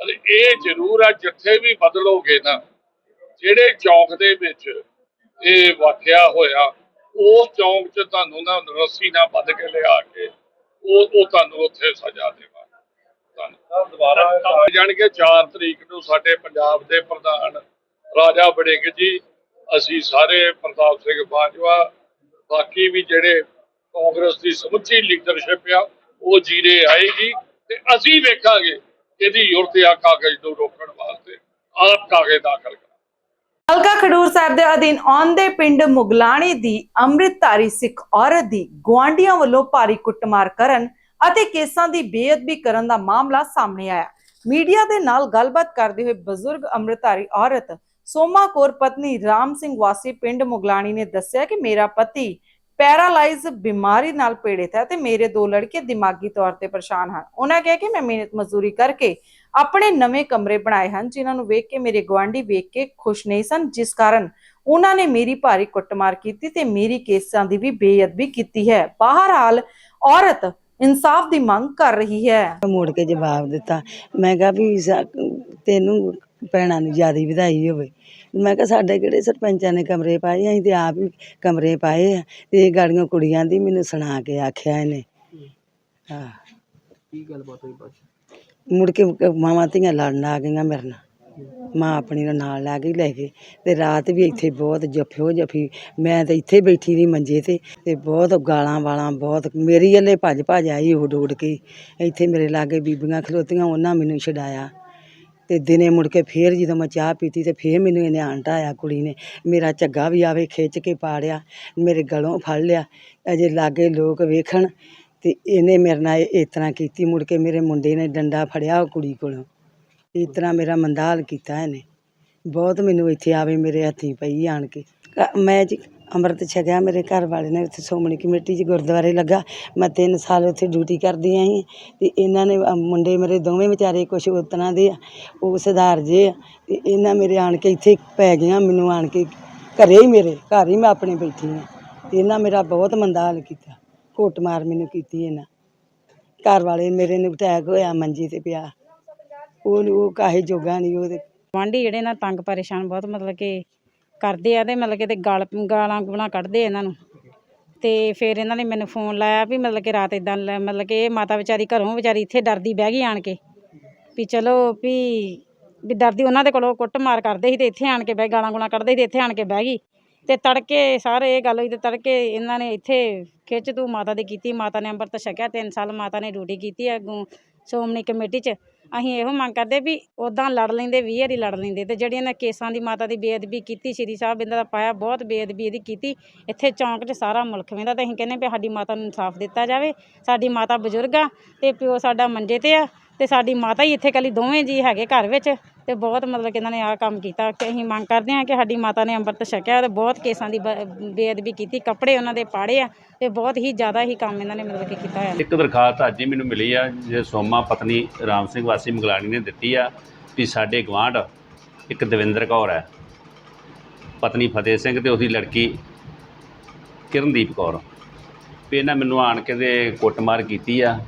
ਪਰ ਇਹ ਜ਼ਰੂਰ ਆ ਜਿੱਥੇ ਵੀ ਬਦਲੋਗੇ ਨਾ ਜਿਹੜੇ ਚੌਂਕ ਦੇ ਵਿੱਚ ਇਹ ਵਾਕਿਆ ਹੋਇਆ ਉਸ ਚੌਂਕ 'ਚ ਤੁਹਾਨੂੰ ਨਾ ਰੱਸੀ ਨਾਲ ਬੱਧ ਕੇ ਲਿਆ ਕੇ ਉਹ ਉਹ ਤੁਹਾਨੂੰ ਉੱਥੇ ਸਜ਼ਾ ਦੇਵਾਂਗੇ। ਤੁਹਾਨੂੰ ਦੁਬਾਰਾ ਜਾਣ ਕੇ 4 ਤਰੀਕ ਨੂੰ ਸਾਡੇ ਪੰਜਾਬ ਦੇ ਪ੍ਰਧਾਨ ਰਾਜਾ ਵੜਿੰਗ ਜੀ ਅਸੀਂ ਸਾਰੇ ਪ੍ਰਤਾਪ ਸਿੰਘ ਬਾਜਵਾ ਬਾਕੀ ਵੀ ਜਿਹੜੇ ਕਾਂਗਰਸ ਦੀ ਸਮੁੱਚੀ ਲੀਡਰਸ਼ਿਪ ਆ, ਉਹ ਜੀਰੇ ਆਏਗੀ ਤੇ ਅਸੀਂ ਵੇਖਾਂਗੇ ਇਹਦੀ ਯੁਰਤ ਆ ਕਾਗਜ਼ ਨੂੰ ਰੋਕਣ ਵਾਸਤੇ ਆਪ ਕਾਗਜ਼ ਦਾਖਲ ਕਰਾਂ ਹਲਕਾ ਖਡੂਰ ਸਾਹਿਬ ਦੇ ਅਧੀਨ ਆਉਂਦੇ ਪਿੰਡ ਮੁਗਲਾਣੀ ਦੀ ਅੰਮ੍ਰਿਤਧਾਰੀ ਸਿੱਖ ਔਰਤ ਦੀ ਗੁਆਂਢੀਆਂ ਵੱਲੋਂ ਭਾਰੀ ਕੁੱਟਮਾਰ ਕਰਨ ਅਤੇ ਕੇਸਾਂ ਦੀ ਬੇਅਦਬੀ ਕਰਨ ਦਾ ਮਾਮਲਾ ਸਾਹਮਣੇ ਆਇਆ। ਮੀਡੀਆ ਦੇ ਨਾਲ ਗੱਲਬਾਤ ਕਰਦੇ ਹੋਏ ਬਜ਼ੁਰਗ ਅੰਮ੍ਰਿਤਧਾਰੀ ਔਰਤ ਸੋਮਾ ਕੌਰ ਪਤਨੀ ਰਾਮ ਸਿੰਘ ਵਾਸੀ ਪਿੰਡ ਮੁਗਲਾਣੀ ਨੇ ਦੱਸਿਆ ਕਿ ਮੇਰਾ ਪਤੀ ਪੈਰਾਲਾਈਜ਼ ਬਿਮਾਰੀ ਨਾਲ ਪੀੜਿਤ ਹੈ ਤੇ ਮੇਰੇ ਦੋ ਲੜਕੇ ਦਿਮਾਗੀ ਤੌਰ ਤੇ ਪਰੇਸ਼ਾਨ ਹਨ। ਉਹਨਾਂ ਕਿਹਾ ਕਿ ਮੈਂ ਮਿਹਨਤ ਮਜ਼ਦੂਰੀ ਕਰਕੇ ਆਪਣੇ ਨਵੇਂ ਕਮਰੇ ਬਣਾਏ ਹਨ, ਜਿਨ੍ਹਾਂ ਨੂੰ ਵੇਖ ਕੇ ਮੇਰੇ ਗੁਆਂਢੀ ਵੇਖ ਕੇ ਖੁਸ਼ ਨਹੀਂ ਸਨ, ਜਿਸ ਕਾਰਨ ਉਹਨਾਂ ਨੇ ਮੇਰੀ ਭਾਰੀ ਕੁੱਟਮਾਰ ਕੀਤੀ ਤੇ ਮੇਰੀ ਕੇਸਾਂ ਦੀ ਵੀ ਬੇਅਦਬੀ ਕੀਤੀ ਹੈ। ਬਹਰਹਾਲ ਔਰਤ ਇਨਸਾਫ ਦੀ ਮੰਗ ਕਰ ਰਹੀ ਹੈ। ਮੁੜ ਕੇ ਜਵਾਬ ਦਿੱਤਾ। ਮੈਂ ਕਿਹਾ ਵੀ ਤੈਨੂੰ ਭੈਣਾਂ ਨੂੰ ਜ਼ਿਆਦਾ ਵਧਾਈ ਹੋਵੇ। ਮੈਂ ਕਿਹਾ ਸਾਡੇ ਕਿਹੜੇ ਸਰਪੰਚਾਂ ਨੇ ਕਮਰੇ ਪਾਏ ਅਸੀਂ ਤੇ ਆਪ ਹੀ ਕਮਰੇ ਪਾਏ ਆ ਤੇ ਇਹ ਗਾੜੀਆਂ ਕੁੜੀਆਂ ਦੀ ਮੈਨੂੰ ਸੁਣਾ ਕੇ ਆਖਿਆ ਇਹਨੇ। ਹਾਂ। ਕੀ ਗੱਲਬਾਤ ਹੋਈ ਬਾਅਦ 'ਚ? ਮੁੜ ਕੇ ਮਾਵਾਂ ਧੀਆਂ ਲੜਨ ਆ ਗਈਆਂ ਮੇਰੇ ਨਾਲ। ਮਾਂ ਆਪਣੀ ਨੂੰ ਨਾਲ ਲੈ ਗਈ ਲੈ ਕੇ ਤੇ ਰਾਤ ਵੀ ਇੱਥੇ ਬਹੁਤ ਜਫਿਓ ਜਫੀ ਮੈਂ ਤੇ ਇੱਥੇ ਬੈਠੀ ਰਹੀ ਮੰਜੇ ਤੇ ਤੇ ਬਹੁਤ ਗਾਲਾਂ ਵਾਲਾਂ ਬਹੁਤ ਮੇਰੀ ਵੱਲੇ ਭੱਜ ਭੱਜ ਆਈ ਉੱਡ ਉੱਡ ਕੇ। ਇੱਥੇ ਮੇਰੇ ਲਾਗੇ ਬੀਬੀਆਂ ਖਲੋਤੀਆਂ ਉਹਨਾਂ ਮੈਨੂੰ ਛਡਾਇਆ। ਅਤੇ ਦਿਨੇ ਮੁੜ ਕੇ ਫਿਰ ਜਦੋਂ ਮੈਂ ਚਾਹ ਪੀਤੀ ਤੇ ਫਿਰ ਮੈਨੂੰ ਇਹਨੇ ਆਣ ਢਾਇਆ ਕੁੜੀ ਨੇ। ਮੇਰਾ ਝੱਗਾ ਵੀ ਆਵੇ ਖਿੱਚ ਕੇ ਪਾੜਿਆ, ਮੇਰੇ ਗਲੋਂ ਫੜ ਲਿਆ। ਅਜੇ ਲਾਗੇ ਲੋਕ ਵੇਖਣ ਅਤੇ ਇਹਨੇ ਮੇਰੇ ਨਾਲ ਇਸ ਤਰ੍ਹਾਂ ਕੀਤੀ, ਮੁੜ ਕੇ ਮੇਰੇ ਮੁੰਡੇ ਨੇ ਡੰਡਾ ਫੜਿਆ ਉਹ ਕੁੜੀ ਕੋਲੋਂ। ਇਸ ਤਰ੍ਹਾਂ ਮੇਰਾ ਮੰਦਾ ਹਾਲ ਕੀਤਾ ਇਹਨੇ। ਬਹੁਤ ਮੈਨੂੰ ਇੱਥੇ ਆਵੇ ਮੇਰੇ ਹੱਥੀਂ ਪਈ ਆਣ ਕੇ। ਮੈਂ ਜੀ ਅੰਮ੍ਰਿਤ ਛਕਿਆ ਮੇਰੇ ਘਰ ਵਾਲੇ ਨੇ ਉੱਥੇ ਸੋਮਣੀ ਕਮੇਟੀ 'ਚ ਗੁਰਦੁਆਰੇ ਲੱਗਾ। ਮੈਂ 3 ਸਾਲ ਉੱਥੇ ਡਿਊਟੀ ਕਰਦੀ ਆਈ ਤੇ ਇਹਨਾਂ ਨੇ ਅ, ਮੁੰਡੇ ਮੇਰੇ ਦੋਵੇਂ ਵਿਚਾਰੇ ਕੁਛ ਉਤਨਾ ਦੇ ਆ ਉਹ ਸੁਧਾਰ ਜੇ ਆ ਤੇ ਇਹਨਾਂ ਮੇਰੇ ਆਣ ਕੇ ਇੱਥੇ ਪੈ ਗਈਆਂ ਮੈਨੂੰ ਆਣ ਕੇ ਘਰੇ ਹੀ ਮੇਰੇ ਘਰ ਹੀ ਮੈਂ ਆਪਣੇ ਬੈਠੀ ਆ ਤੇ ਇਹਨਾਂ ਮੇਰਾ ਬਹੁਤ ਮੰਦਾ ਹਾਲ ਕੀਤਾ ਘੁੱਟ ਮਾਰ ਮੈਨੂੰ ਕੀਤੀ ਇਹਨਾਂ। ਘਰ ਵਾਲੇ ਮੇਰੇ ਨੂੰ ਅਟੈਕ ਹੋਇਆ ਮੰਜੀ ਤੇ ਪਿਆ। ਉਹ ਉਹ ਕਾਹੇ ਜੋਗਾ ਨਹੀਂ ਉਹਦੇ ਗੁਆਂਢੀ ਜਿਹੜੇ ਨਾ ਤੰਗ ਪਰੇਸ਼ਾਨ ਬਹੁਤ ਮਤਲਬ ਕਿ ਕਰਦੇ ਆ ਤੇ ਮਤਲਬ ਕਿ ਤੇ ਗਾਲ, ਗਾਲਾਂ ਗੁਲਾਂ ਕੱਢਦੇ ਇਹਨਾਂ ਨੂੰ। ਤੇ ਫਿਰ ਇਹਨਾਂ ਨੇ ਮੈਨੂੰ ਫੋਨ ਲਾਇਆ ਵੀ ਮਤਲਬ ਕਿ ਰਾਤ ਇਦਾਂ ਮਤਲਬ ਕਿ ਇਹ ਮਾਤਾ ਵਿਚਾਰੀ ਘਰੋਂ ਵਿਚਾਰੀ ਇੱਥੇ ਡਰਦੀ ਬਹਿ ਗਈ ਆਣ ਕੇ ਵੀ ਚਲੋ ਵੀ ਵੀ ਡਰਦੀ ਉਹਨਾਂ ਦੇ ਕੋਲੋਂ ਕੁੱਟਮਾਰ ਕਰਦੇ ਸੀ ਤੇ ਇੱਥੇ ਆਣ ਕੇ ਬਹਿ ਗਾਲਾਂ ਗੁਲਾਂ ਕੱਢਦੇ ਸੀ ਤੇ ਇੱਥੇ ਆਣ ਕੇ ਬਹਿ ਗਈ। ਤੇ ਤੜਕੇ ਸਾਰੇ ਇਹ ਗੱਲ ਹੋਈ ਤੇ ਤੜਕੇ ਇਹਨਾਂ ਨੇ ਇੱਥੇ ਖਿੱਚ ਤੂੰ ਮਾਤਾ ਦੀ ਕੀਤੀ, ਮਾਤਾ ਨੇ ਅੰਮ੍ਰਿਤ ਛਕਿਆ 3 ਸਾਲ ਮਾਤਾ ਨੇ ਡਿਊਟੀ ਕੀਤੀ ਹੈ ਅੱਗੋਂ ਸ਼੍ਰੋਮਣੀ ਕਮੇਟੀ 'ਚ। ਅਸੀਂ ਇਹੋ ਮੰਗ ਕਰਦੇ ਵੀ ਉਦਾਂ ਲੜ ਲੈਂਦੇ 20 ਵਾਰੀ ਲੜ ਲੈਂਦੇ ਤੇ ਜਿਹੜੀਆਂ ਨੇ ਕੇਸਾਂ ਦੀ ਮਾਤਾ ਦੀ ਬੇਅਦਬੀ ਕੀਤੀ, ਸ਼੍ਰੀ ਸਾਹਿਬ ਇਹਨਾਂ ਦਾ ਪਾਇਆ ਬਹੁਤ ਬੇਅਦਬੀ ਇਹਦੀ ਕੀਤੀ, ਇੱਥੇ ਚੌਂਕ 'ਚ ਸਾਰਾ ਮੁਲਕ ਵੇਂਦਾ ਤੇ ਅਸੀਂ ਕਹਿੰਦੇ ਵੀ ਸਾਡੀ ਮਾਤਾ ਨੂੰ ਇਨਸਾਫ ਦਿੱਤਾ ਜਾਵੇ, ਸਾਡੀ ਮਾਤਾ ਬਜ਼ੁਰਗ ਆ ਤੇ ਪਿਓ ਸਾਡਾ ਮੰਜੇ ਤੇ ਆ ਤੇ ਸਾਡੀ ਮਾਤਾ ਹੀ ਇੱਥੇ ਕੱਲੀ ਦੋਵੇਂ ਜੀ ਹੈਗੇ ਘਰ ਵਿੱਚ ਤੇ ਬਹੁਤ ਮਤਲਬ ਕਿ ਇਹਨਾਂ ਨੇ ਆਹ ਕੰਮ ਕੀਤਾ ਕਿ ਅਸੀਂ ਮੰਗ ਕਰਦੇ ਹਾਂ ਕਿ ਸਾਡੀ ਮਾਤਾ ਨੇ ਅੰਮ੍ਰਿਤ ਛਕਿਆ ਤੇ ਬਹੁਤ ਕੇਸਾਂ ਦੀ ਬ- ਬੇਅਦਬੀ ਕੀਤੀ, ਕੱਪੜੇ ਉਹਨਾਂ ਦੇ ਪਾੜੇ ਆ ਤੇ ਬਹੁਤ ਹੀ ਜ਼ਿਆਦਾ ਹੀ ਕੰਮ ਇਹਨਾਂ ਨੇ ਮਤਲਬ ਕਿ ਕੀਤਾ ਹੋਇਆ। ਇੱਕ ਦਰਖਾਸਤ ਅੱਜ ਹੀ ਮੈਨੂੰ ਮਿਲੀ ਆ, ਜੇ ਸੋਮਾ ਪਤਨੀ ਰਾਮ ਸਿੰਘ ਵਾਸੀ ਮਗਲਾਣੀ ਨੇ ਦਿੱਤੀ ਆ ਵੀ ਸਾਡੇ ਗਵਾਂਢ ਇੱਕ ਦਵਿੰਦਰ ਕੌਰ ਹੈ, ਪਤਨੀ ਫਤਿਹ ਸਿੰਘ ਤੇ ਉਹਦੀ ਲੜਕੀ ਕਿਰਨਦੀਪ ਕੌਰ। ਵੀ ਇਹਨਾਂ ਮੈਨੂੰ ਆਣ ਕੇ ਦੇ ਕੁੱਟਮਾਰ ਕੀਤੀ ਆ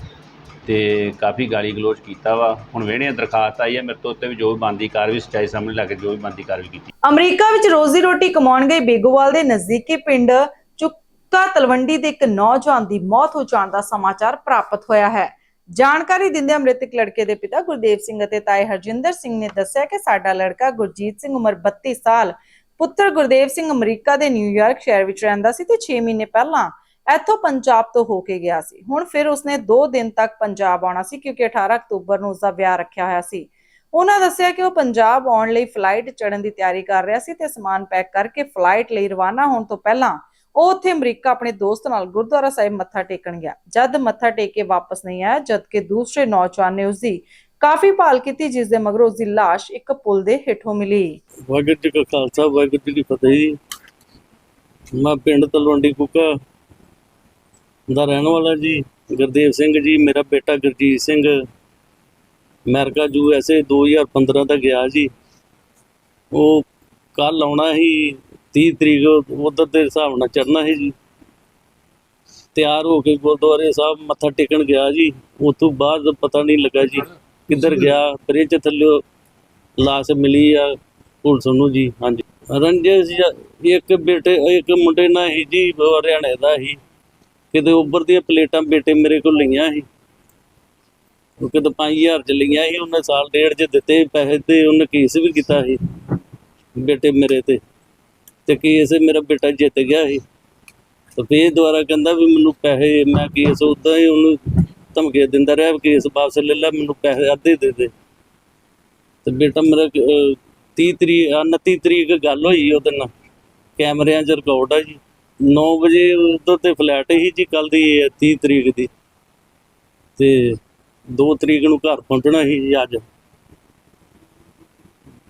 ਤੇ ਕਾਫੀ ਗਾਲੀ ਗਲੋਚ ਕੀਤਾ ਵਾ। ਹੁਣ ਵੇਹਣੇ ਦਰਖਾਸਤ ਆਈ ਹੈ, ਮੇਰੇ ਤੋਂ ਉੱਤੇ ਵੀ ਜੋ ਵੀ ਬਣਦੀ ਕਾਰਵਾਈ, ਸੱਚਾਈ ਸਾਹਮਣੇ ਲੱਗ ਜੋ ਵੀ ਬਣਦੀ ਕਾਰਵਾਈ ਕੀਤੀ। ਅਮਰੀਕਾ ਵਿੱਚ ਰੋਜ਼ੀ ਰੋਟੀ ਕਮਾਉਣ ਗਏ ਬੇਗੋਵਾਲ ਦੇ ਨਜ਼ਦੀਕੀ ਪਿੰਡ ਚੁੱਕਾ ਤਲਵੰਡੀ ਦੇ ਇੱਕ ਨੌਜਵਾਨ ਦੀ ਮੌਤ ਹੋ ਜਾਣ ਦਾ ਸਮਾਚਾਰ ਪ੍ਰਾਪਤ ਹੋਇਆ ਹੈ। ਜਾਣਕਾਰੀ ਦਿੰਦੇ ਮ੍ਰਿਤਕ ਲੜਕੇ ਦੇ ਪਿਤਾ ਗੁਰਦੇਵ ਸਿੰਘ ਅਤੇ ਤਾਏ ਹਰਜਿੰਦਰ ਸਿੰਘ ਨੇ ਦੱਸਿਆ ਕਿ ਸਾਡਾ ਲੜਕਾ ਗੁਰਜੀਤ ਸਿੰਘ ਉਮਰ 32 ਸਾਲ, ਪੁੱਤਰ ਗੁਰਦੇਵ ਸਿੰਘ ਅਮਰੀਕਾ ਦੇ ਨਿਊਯਾਰਕ ਸ਼ਹਿਰ ਵਿੱਚ ਰਹਿੰਦਾ ਸੀ ਤੇ 6 ਮਹੀਨੇ ਪਹਿਲਾਂ ਇੱਥੋਂ ਪੰਜਾਬ ਤੋਂ ਹੋ ਕੇ ਗਿਆ ਸੀ। ਹੁਣ ਫਿਰ ਉਸਨੇ 2 ਦਿਨ ਤੱਕ ਪੰਜਾਬ ਆਉਣਾ ਸੀ ਕਿਉਂਕਿ 18 ਅਕਤੂਬਰ ਨੂੰ ਉਸਦਾ ਵਿਆਹ ਰੱਖਿਆ ਹੋਇਆ ਸੀ। ਉਹਨਾਂ ਦੱਸਿਆ ਕਿ ਉਹ ਪੰਜਾਬ ਆਉਣ ਲਈ ਫਲਾਈਟ ਚੜਨ ਦੀ ਤਿਆਰੀ ਕਰ ਰਿਹਾ ਸੀ ਤੇ ਸਮਾਨ ਪੈਕ ਕਰਕੇ ਫਲਾਈਟ ਲਈ ਰਵਾਨਾ ਹੋਣ ਤੋਂ ਪਹਿਲਾਂ ਉਹ ਉੱਥੇ ਅਮਰੀਕਾ ਆਪਣੇ ਦੋਸਤ ਨਾਲ ਗੁਰਦੁਆਰਾ ਸਾਹਿਬ ਮੱਥਾ ਟੇਕਣ ਗਿਆ। ਜਦ ਮੱਥਾ ਟੇਕ ਕੇ ਵਾਪਸ ਨਹੀਂ ਆਇਆ ਜਦ ਕਿ ਦੂਸਰੇ ਨੌਜਵਾਨ ਨੇ ਉਸਦੀ ਕਾਫੀ ਭਾਲ ਕੀਤੀ, ਜਿਸ ਦੇ ਮਗਰੋਂ ਉਸਦੀ ਲਾਸ਼ ਇੱਕ ਪੁਲ ਦੇ ਹੇਠੋਂ ਮਿਲੀ। ਵਾਹਿਗੁਰੂ ਜੀ ਕਾ ਖਾਲਸਾ, ਵਾਹਿਗੁਰੂ ਜੀ ਕੀ ਫਤਿਹ ਮੈਂ ਪਿੰਡ ਤਲਵੰਡੀ ਕੁੱਕਾ ਦਾ ਰਹਿਣ ਵਾਲਾ ਜੀ, ਗੁਰਦੇਵ ਸਿੰਘ ਜੀ, ਮੇਰਾ ਬੇਟਾ Gurjeet Singh. America U S A 2015 ਦਾ ਗਿਆ ਜੀ। ਉਹ ਕੱਲ ਆਉਣਾ ਸੀ 30 ਤਰੀਕ, ਉਧਰ ਦੇ ਹਿਸਾਬ ਨਾਲ ਚੜਨਾ ਸੀ ਜੀ। ਤਿਆਰ ਹੋ ਕੇ ਗੁਰਦੁਆਰੇ ਸਾਹਿਬ ਮੱਥਾ ਟੇਕਣ ਗਿਆ ਜੀ। ਉਸ ਤੋਂ ਬਾਅਦ ਪਤਾ ਨਹੀਂ ਲੱਗਾ ਜੀ ਕਿੱਧਰ ਗਿਆ। ਬ੍ਰਿਜ ਥੱਲੇ ਲਾਸ਼ ਮਿਲੀ ਆ ਪੁਲਿਸ ਨੂੰ ਜੀ, ਹਾਂਜੀ। ਰੰਜਿਸ਼ ਇੱਕ ਬੇਟੇ, ਇੱਕ ਮੁੰਡੇ ਨਾਲ ਹੀ ਜੀ ਹਰਿਆਣੇ ਦਾ ਹੀ ਕਿਤੇ ਉੱਪਰ ਦੀਆਂ ਪਲੇਟਾਂ ਬੇਟੇ ਮੇਰੇ ਕੋਲ ਲਈਆਂ ਸੀ। ਉਹ ਕਿਤੇ 5000 ਚ ਲਈਆਂ ਸੀ ਉਹਨੇ ਸਾਲ ਡੇਢ ਚ ਦਿੱਤੇ ਪੈਸੇ ਤੇ ਉਹਨੇ ਕੇਸ ਵੀ ਕੀਤਾ ਸੀ ਬੇਟੇ ਮੇਰੇ ਤੇ। ਤੇ ਕੇਸ ਮੇਰਾ ਬੇਟਾ ਜਿੱਤ ਗਿਆ ਸੀ। ਤੇ ਫੇਰ ਦੁਬਾਰਾ ਕਹਿੰਦਾ ਵੀ ਮੈਨੂੰ ਪੈਸੇ ਮੈਂ ਕੇਸ ਉਦਾਂ ਹੀ ਉਹਨੂੰ ਧਮਕੀਆਂ ਦਿੰਦਾ ਰਿਹਾ ਕੇਸ ਵਾਪਸ ਲੈ ਲੈ ਮੈਨੂੰ ਪੈਸੇ ਅੱਧੇ ਦੇ ਦੇ। ਤੇ ਬੇਟਾ ਮੇਰਾ ਅਹ, 30 ਤਰੀਕ 29 ਤਰੀਕ ਗੱਲ ਹੋਈ ਉਹਦੇ ਨਾਲ। ਕੈਮਰਿਆਂ 'ਚ ਰਿਕਾਰਡ ਆ ਜੀ। 9 ਵਜੇ ਉਧਰ ਤੇ ਫਲੈਟ ਹੀ ਜੀ ਕੱਲ ਦੀ 30 ਤਰੀਕ ਦੀ। ਤੇ 2 ਤਰੀਕ ਨੂੰ ਘਰ ਪਹੁੰਚਣਾ ਸੀ ਜੀ ਅੱਜ।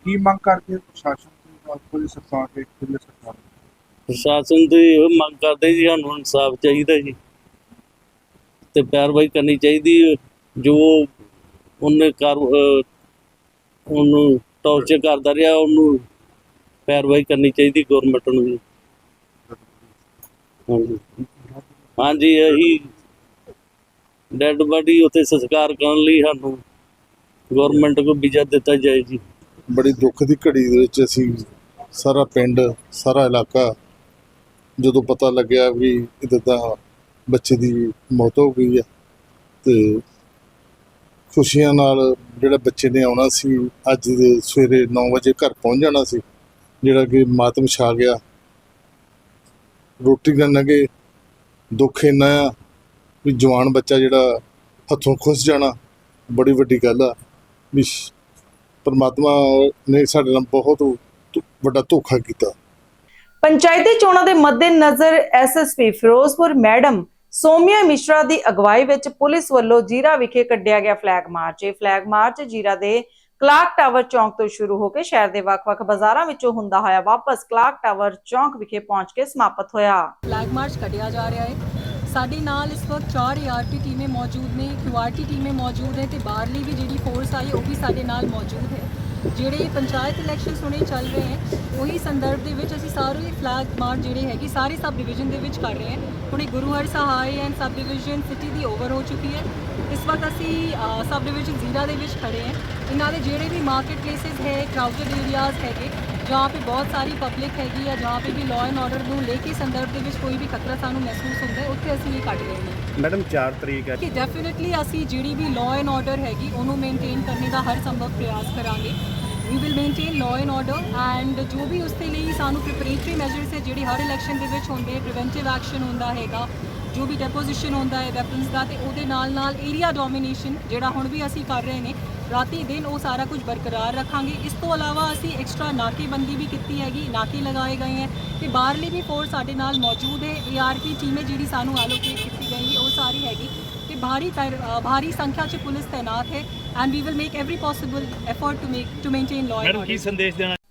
ਕੀ ਮੰਗ ਕਰਦੇ ਹੋ ਪ੍ਰਸ਼ਾਸਨ ਤੋਂ ਪੁਲਿਸ ਸਰਕਾਰ ਤੇ ਕਿੰਨੇ ਸਰਕਾਰ ਪ੍ਰਸ਼ਾਸਨ ਤੋਂ ਇਹ ਮੰਗ ਕਰਦੇ ਜੀ ਸਾਨੂੰ ਇਨਸਾਫ ਚਾਹੀਦਾ ਜੀ। ਤੇ ਪੈਰਵਾਈ ਕਰਨੀ ਚਾਹੀਦੀ ਹੈ। ਜੋ ਉਹਨੇ ਕਰ ਅਹ ਉਹਨੂੰ ਟੌਰਚਰ ਕਰਦਾ ਰਿਹਾ ਉਹਨੂੰ ਪੈਰਵਾਈ ਕਰਨੀ ਚਾਹੀਦੀ ਗਵਰਨਮੈਂਟ ਨੂੰ ਜੀ। ਹਾਂਜੀ। ਇਹੀ ਡੈਡ ਬਾਡੀ ਉੱਥੇ ਸੰਸਕਾਰ ਕਰਨ ਲਈ ਸਾਨੂੰ ਗਵਰਨਮੈਂਟ ਕੋ ਵੀਜ਼ਾ ਦਿੱਤਾ ਜਾਏ ਜੀ। ਬੜੀ ਦੁੱਖ ਦੀ ਘੜੀ ਦੇ ਵਿੱਚ ਅਸੀਂ ਸਾਰਾ ਪਿੰਡ, ਸਾਰਾ ਇਲਾਕਾ ਜਦੋਂ ਪਤਾ ਲੱਗਿਆ ਵੀ ਇਹਦਾ ਤਾਂ ਬੱਚੇ ਦੀ ਮੌਤ ਹੋ ਗਈ ਹੈ ਤੇ ਖੁਸ਼ੀਆਂ ਨਾਲ ਜਿਹੜਾ ਬੱਚੇ ਨੇ ਆਉਣਾ ਸੀ, ਅੱਜ ਦੇ ਸਵੇਰੇ 9 ਵਜੇ ਘਰ ਪਹੁੰਚ ਜਾਣਾ ਸੀ, ਜਿਹੜਾ ਕਿ ਮਾਤਮ ਛਾ ਗਿਆ। ਰੋਟੀ ਕਰਨ ਲੱਗੇ ਦੁੱਖ ਇੰਨਾ ਆ ਵੀ ਜਵਾਨ ਬੱਚਾ ਜਿਹੜਾ ਹੱਥੋਂ ਖੁੱਸ ਜਾਣਾ ਬੜੀ ਵੱਡੀ ਗੱਲ ਆ। ਵੀ ਪਰਮਾਤਮਾ ਨੇ ਸਾਡੇ ਨਾਲ ਬਹੁਤ ਵੱਡਾ ਧੋਖਾ ਕੀਤਾ। ਪੰਚਾਇਤੀ ਚੋਣਾਂ ਦੇ ਮੱਦੇਨਜ਼ਰ ਐਸਐਸਪੀ ਫਿਰੋਜ਼ਪੁਰ ਮੈਡਮ ਸੋਮਿਆ ਮਿਸ਼ਰਾ ਦੀ ਅਗਵਾਈ ਵਿੱਚ ਪੁਲਿਸ ਵੱਲੋਂ ਜੀਰਾ ਵਿਖੇ ਕੱਢਿਆ ਗਿਆ ਫਲੈਗ ਮਾਰਚ। ਇਹ ਫਲੈਗ ਮਾਰਚ ਜੀਰਾ ਦੇ ਕਲਾਕ ਟਾਵਰ ਚੌਂਕ ਤੋਂ ਸ਼ੁਰੂ ਹੋ ਕੇ ਸ਼ਹਿਰ ਦੇ ਵੱਖ-ਵੱਖ ਬਾਜ਼ਾਰਾਂ ਵਿੱਚੋਂ ਹੁੰਦਾ ਹੋਇਆ ਵਾਪਸ ਕਲਾਕ ਟਾਵਰ ਚੌਂਕ ਵਿਖੇ ਪਹੁੰਚ ਕੇ ਸਮਾਪਤ ਹੋਇਆ। ਫਲੈਗ ਮਾਰਚ ਕੱਢਿਆ ਜਾ ਰਿਹਾ ਹੈ। ਸਾਡੇ ਨਾਲ ਇਸ ਵਕਤ ਚਾਰ ਏਆਰਪੀ ਟੀਮੇ ਮੌਜੂਦ ਨੇ ਕਿਊਆਰਟੀ ਟੀਮੇ ਮੌਜੂਦ ਹੈ ਤੇ ਬਾਹਰਲੀ ਵੀ ਜਿਹੜੀ ਫੋਰਸ ਆਈ, ਉਹ ਵੀ ਸਾਡੇ ਨਾਲ ਮੌਜੂਦ ਹੈ। ਜਿਹੜੇ ਪੰਚਾਇਤ ਇਲੈਕਸ਼ਨ ਹੁਣੇ ਚੱਲ ਰਹੇ ਹੈ, ਉਹੀ ਸੰਦਰਭ ਦੇ ਵਿੱਚ ਅਸੀਂ ਸਾਰੇ ਫਲੈਗ ਮਾਰਚ ਜਿਹੜੇ ਹੈਗੀ, ਸਾਰੇ ਸਬ ਡਿਵੀਜ਼ਨ ਦੇ ਵਿੱਚ ਕਰ ਰਹੇ ਹਾਂ। ਹੁਣੇ Guru Har Sahai and sub division city the over ਹੋ ਚੁੱਕੀ ਹੈ। ਇਸ ਵਕਤ ਅਸੀਂ ਸਬ ਡਿਵੀਜ਼ਨ ਜ਼ੀਰਾ ਦੇ ਵਿੱਚ ਖੜੇ ਹਾਂ। ਇਹਨਾਂ ਦੇ ਜਿਹੜੇ ਵੀ ਮਾਰਕੀਟ ਪਲੇਸਿਸ ਹੈ ਕਰਾਊਡਡ ਏਰੀਆਜ਼ ਹੈਗੇ ਜਹਾਂ पे ਬਹੁਤ ਸਾਰੀ ਪਬਲਿਕ ਹੈਗੀ ਆ ਜਹਾਂ पे ਵੀ ਲਾਅ ਐਂਡ ਆਰਡਰ ਨੂੰ ਲੈ ਕੇ ਸੰਦਰਭ ਦੇ ਵਿੱਚ ਕੋਈ ਵੀ ਖਤਰਾ ਸਾਨੂੰ ਮਹਿਸੂਸ ਹੁੰਦਾ ਹੈ ਉੱਥੇ ਅਸੀਂ ਇਹ ਕੱਢ ਰਹੇ ਹਾਂ। ਮੈਡਮ 4 ਤਰੀਕ ਹੈ। ਕਿ ਡੈਫੀਨਿਟਲੀ ਅਸੀਂ ਜਿਹੜੀ ਵੀ ਲਾਅ ਐਂਡ ਆਰਡਰ ਹੈਗੀ ਉਹਨੂੰ ਮੇਨਟੇਨ ਕਰਨੇ ਦਾ ਹਰ ਸੰਭਵ ਪ੍ਰਯਾਸ ਕਰਾਂਗੇ। We will maintain law and order and ਜੋ ਵੀ ਉਸ ਦੇ ਲਈ ਸਾਨੂੰ ਪ੍ਰੀਪਰੇਟਰੀ ਮੈਜਰਸ ਹੈ ਜਿਹੜੀ ਹਰ ਇਲੈਕਸ਼ਨ ਦੇ ਵਿੱਚ ਹੁੰਦੇ ਪ੍ਰੀਵੈਂਟਿਵ ਐਕਸ਼ਨ ਹੁੰਦਾ ਹੈਗਾ ਜੋ ਵੀ ਡੈਪੋਜੀਸ਼ਨ ਹੁੰਦਾ ਹੈ ਵੈਪਨਸ ਦਾ ਤੇ ਉਹਦੇ ਨਾਲ ਨਾਲ ਏਰੀਆ ਡੋਮੀਨੇਸ਼ਨ ਜਿਹੜਾ ਹੁਣ ਵੀ ਅਸੀਂ ਕਰ ਰਹੇ ਨੇ ਰਾਤੀ ਦਿਨ ਉਹ ਸਾਰਾ ਕੁਝ ਬਰਕਰਾਰ ਰੱਖਾਂਗੇ। ਇਸ ਤੋਂ ਇਲਾਵਾ ਅਸੀਂ ਐਕਸਟਰਾ ਨਾਕੇਬੰਦੀ ਵੀ ਕੀਤੀ ਹੈਗੀ ਨਾਕੇ ਲਗਾਏ ਗਏ ਹੈ ਤੇ ਬਾਹਰਲੀ ਵੀ ਫੋਰਸ ਸਾਡੇ ਨਾਲ ਮੌਜੂਦ ਹੈ। ਏਆਰਪੀ ਟੀਮ ਜਿਹੜੀ ਸਾਨੂੰ ਐਲੋਕੇਟ ਕੀਤੀ ਗਈ ਹੈ ਉਹ ਸਾਰੀ ਹੈਗੀ। ਤੇ ਭਾਰੀ ਭਾਰੀ ਸੰਖਿਆ 'ਚ ਪੁਲਿਸ ਤਾਇਨਾਤ ਹੈ and we will make every possible effort to make to maintain law and Ki order ਸੰਦੇਸ਼ ਦੇਣਾ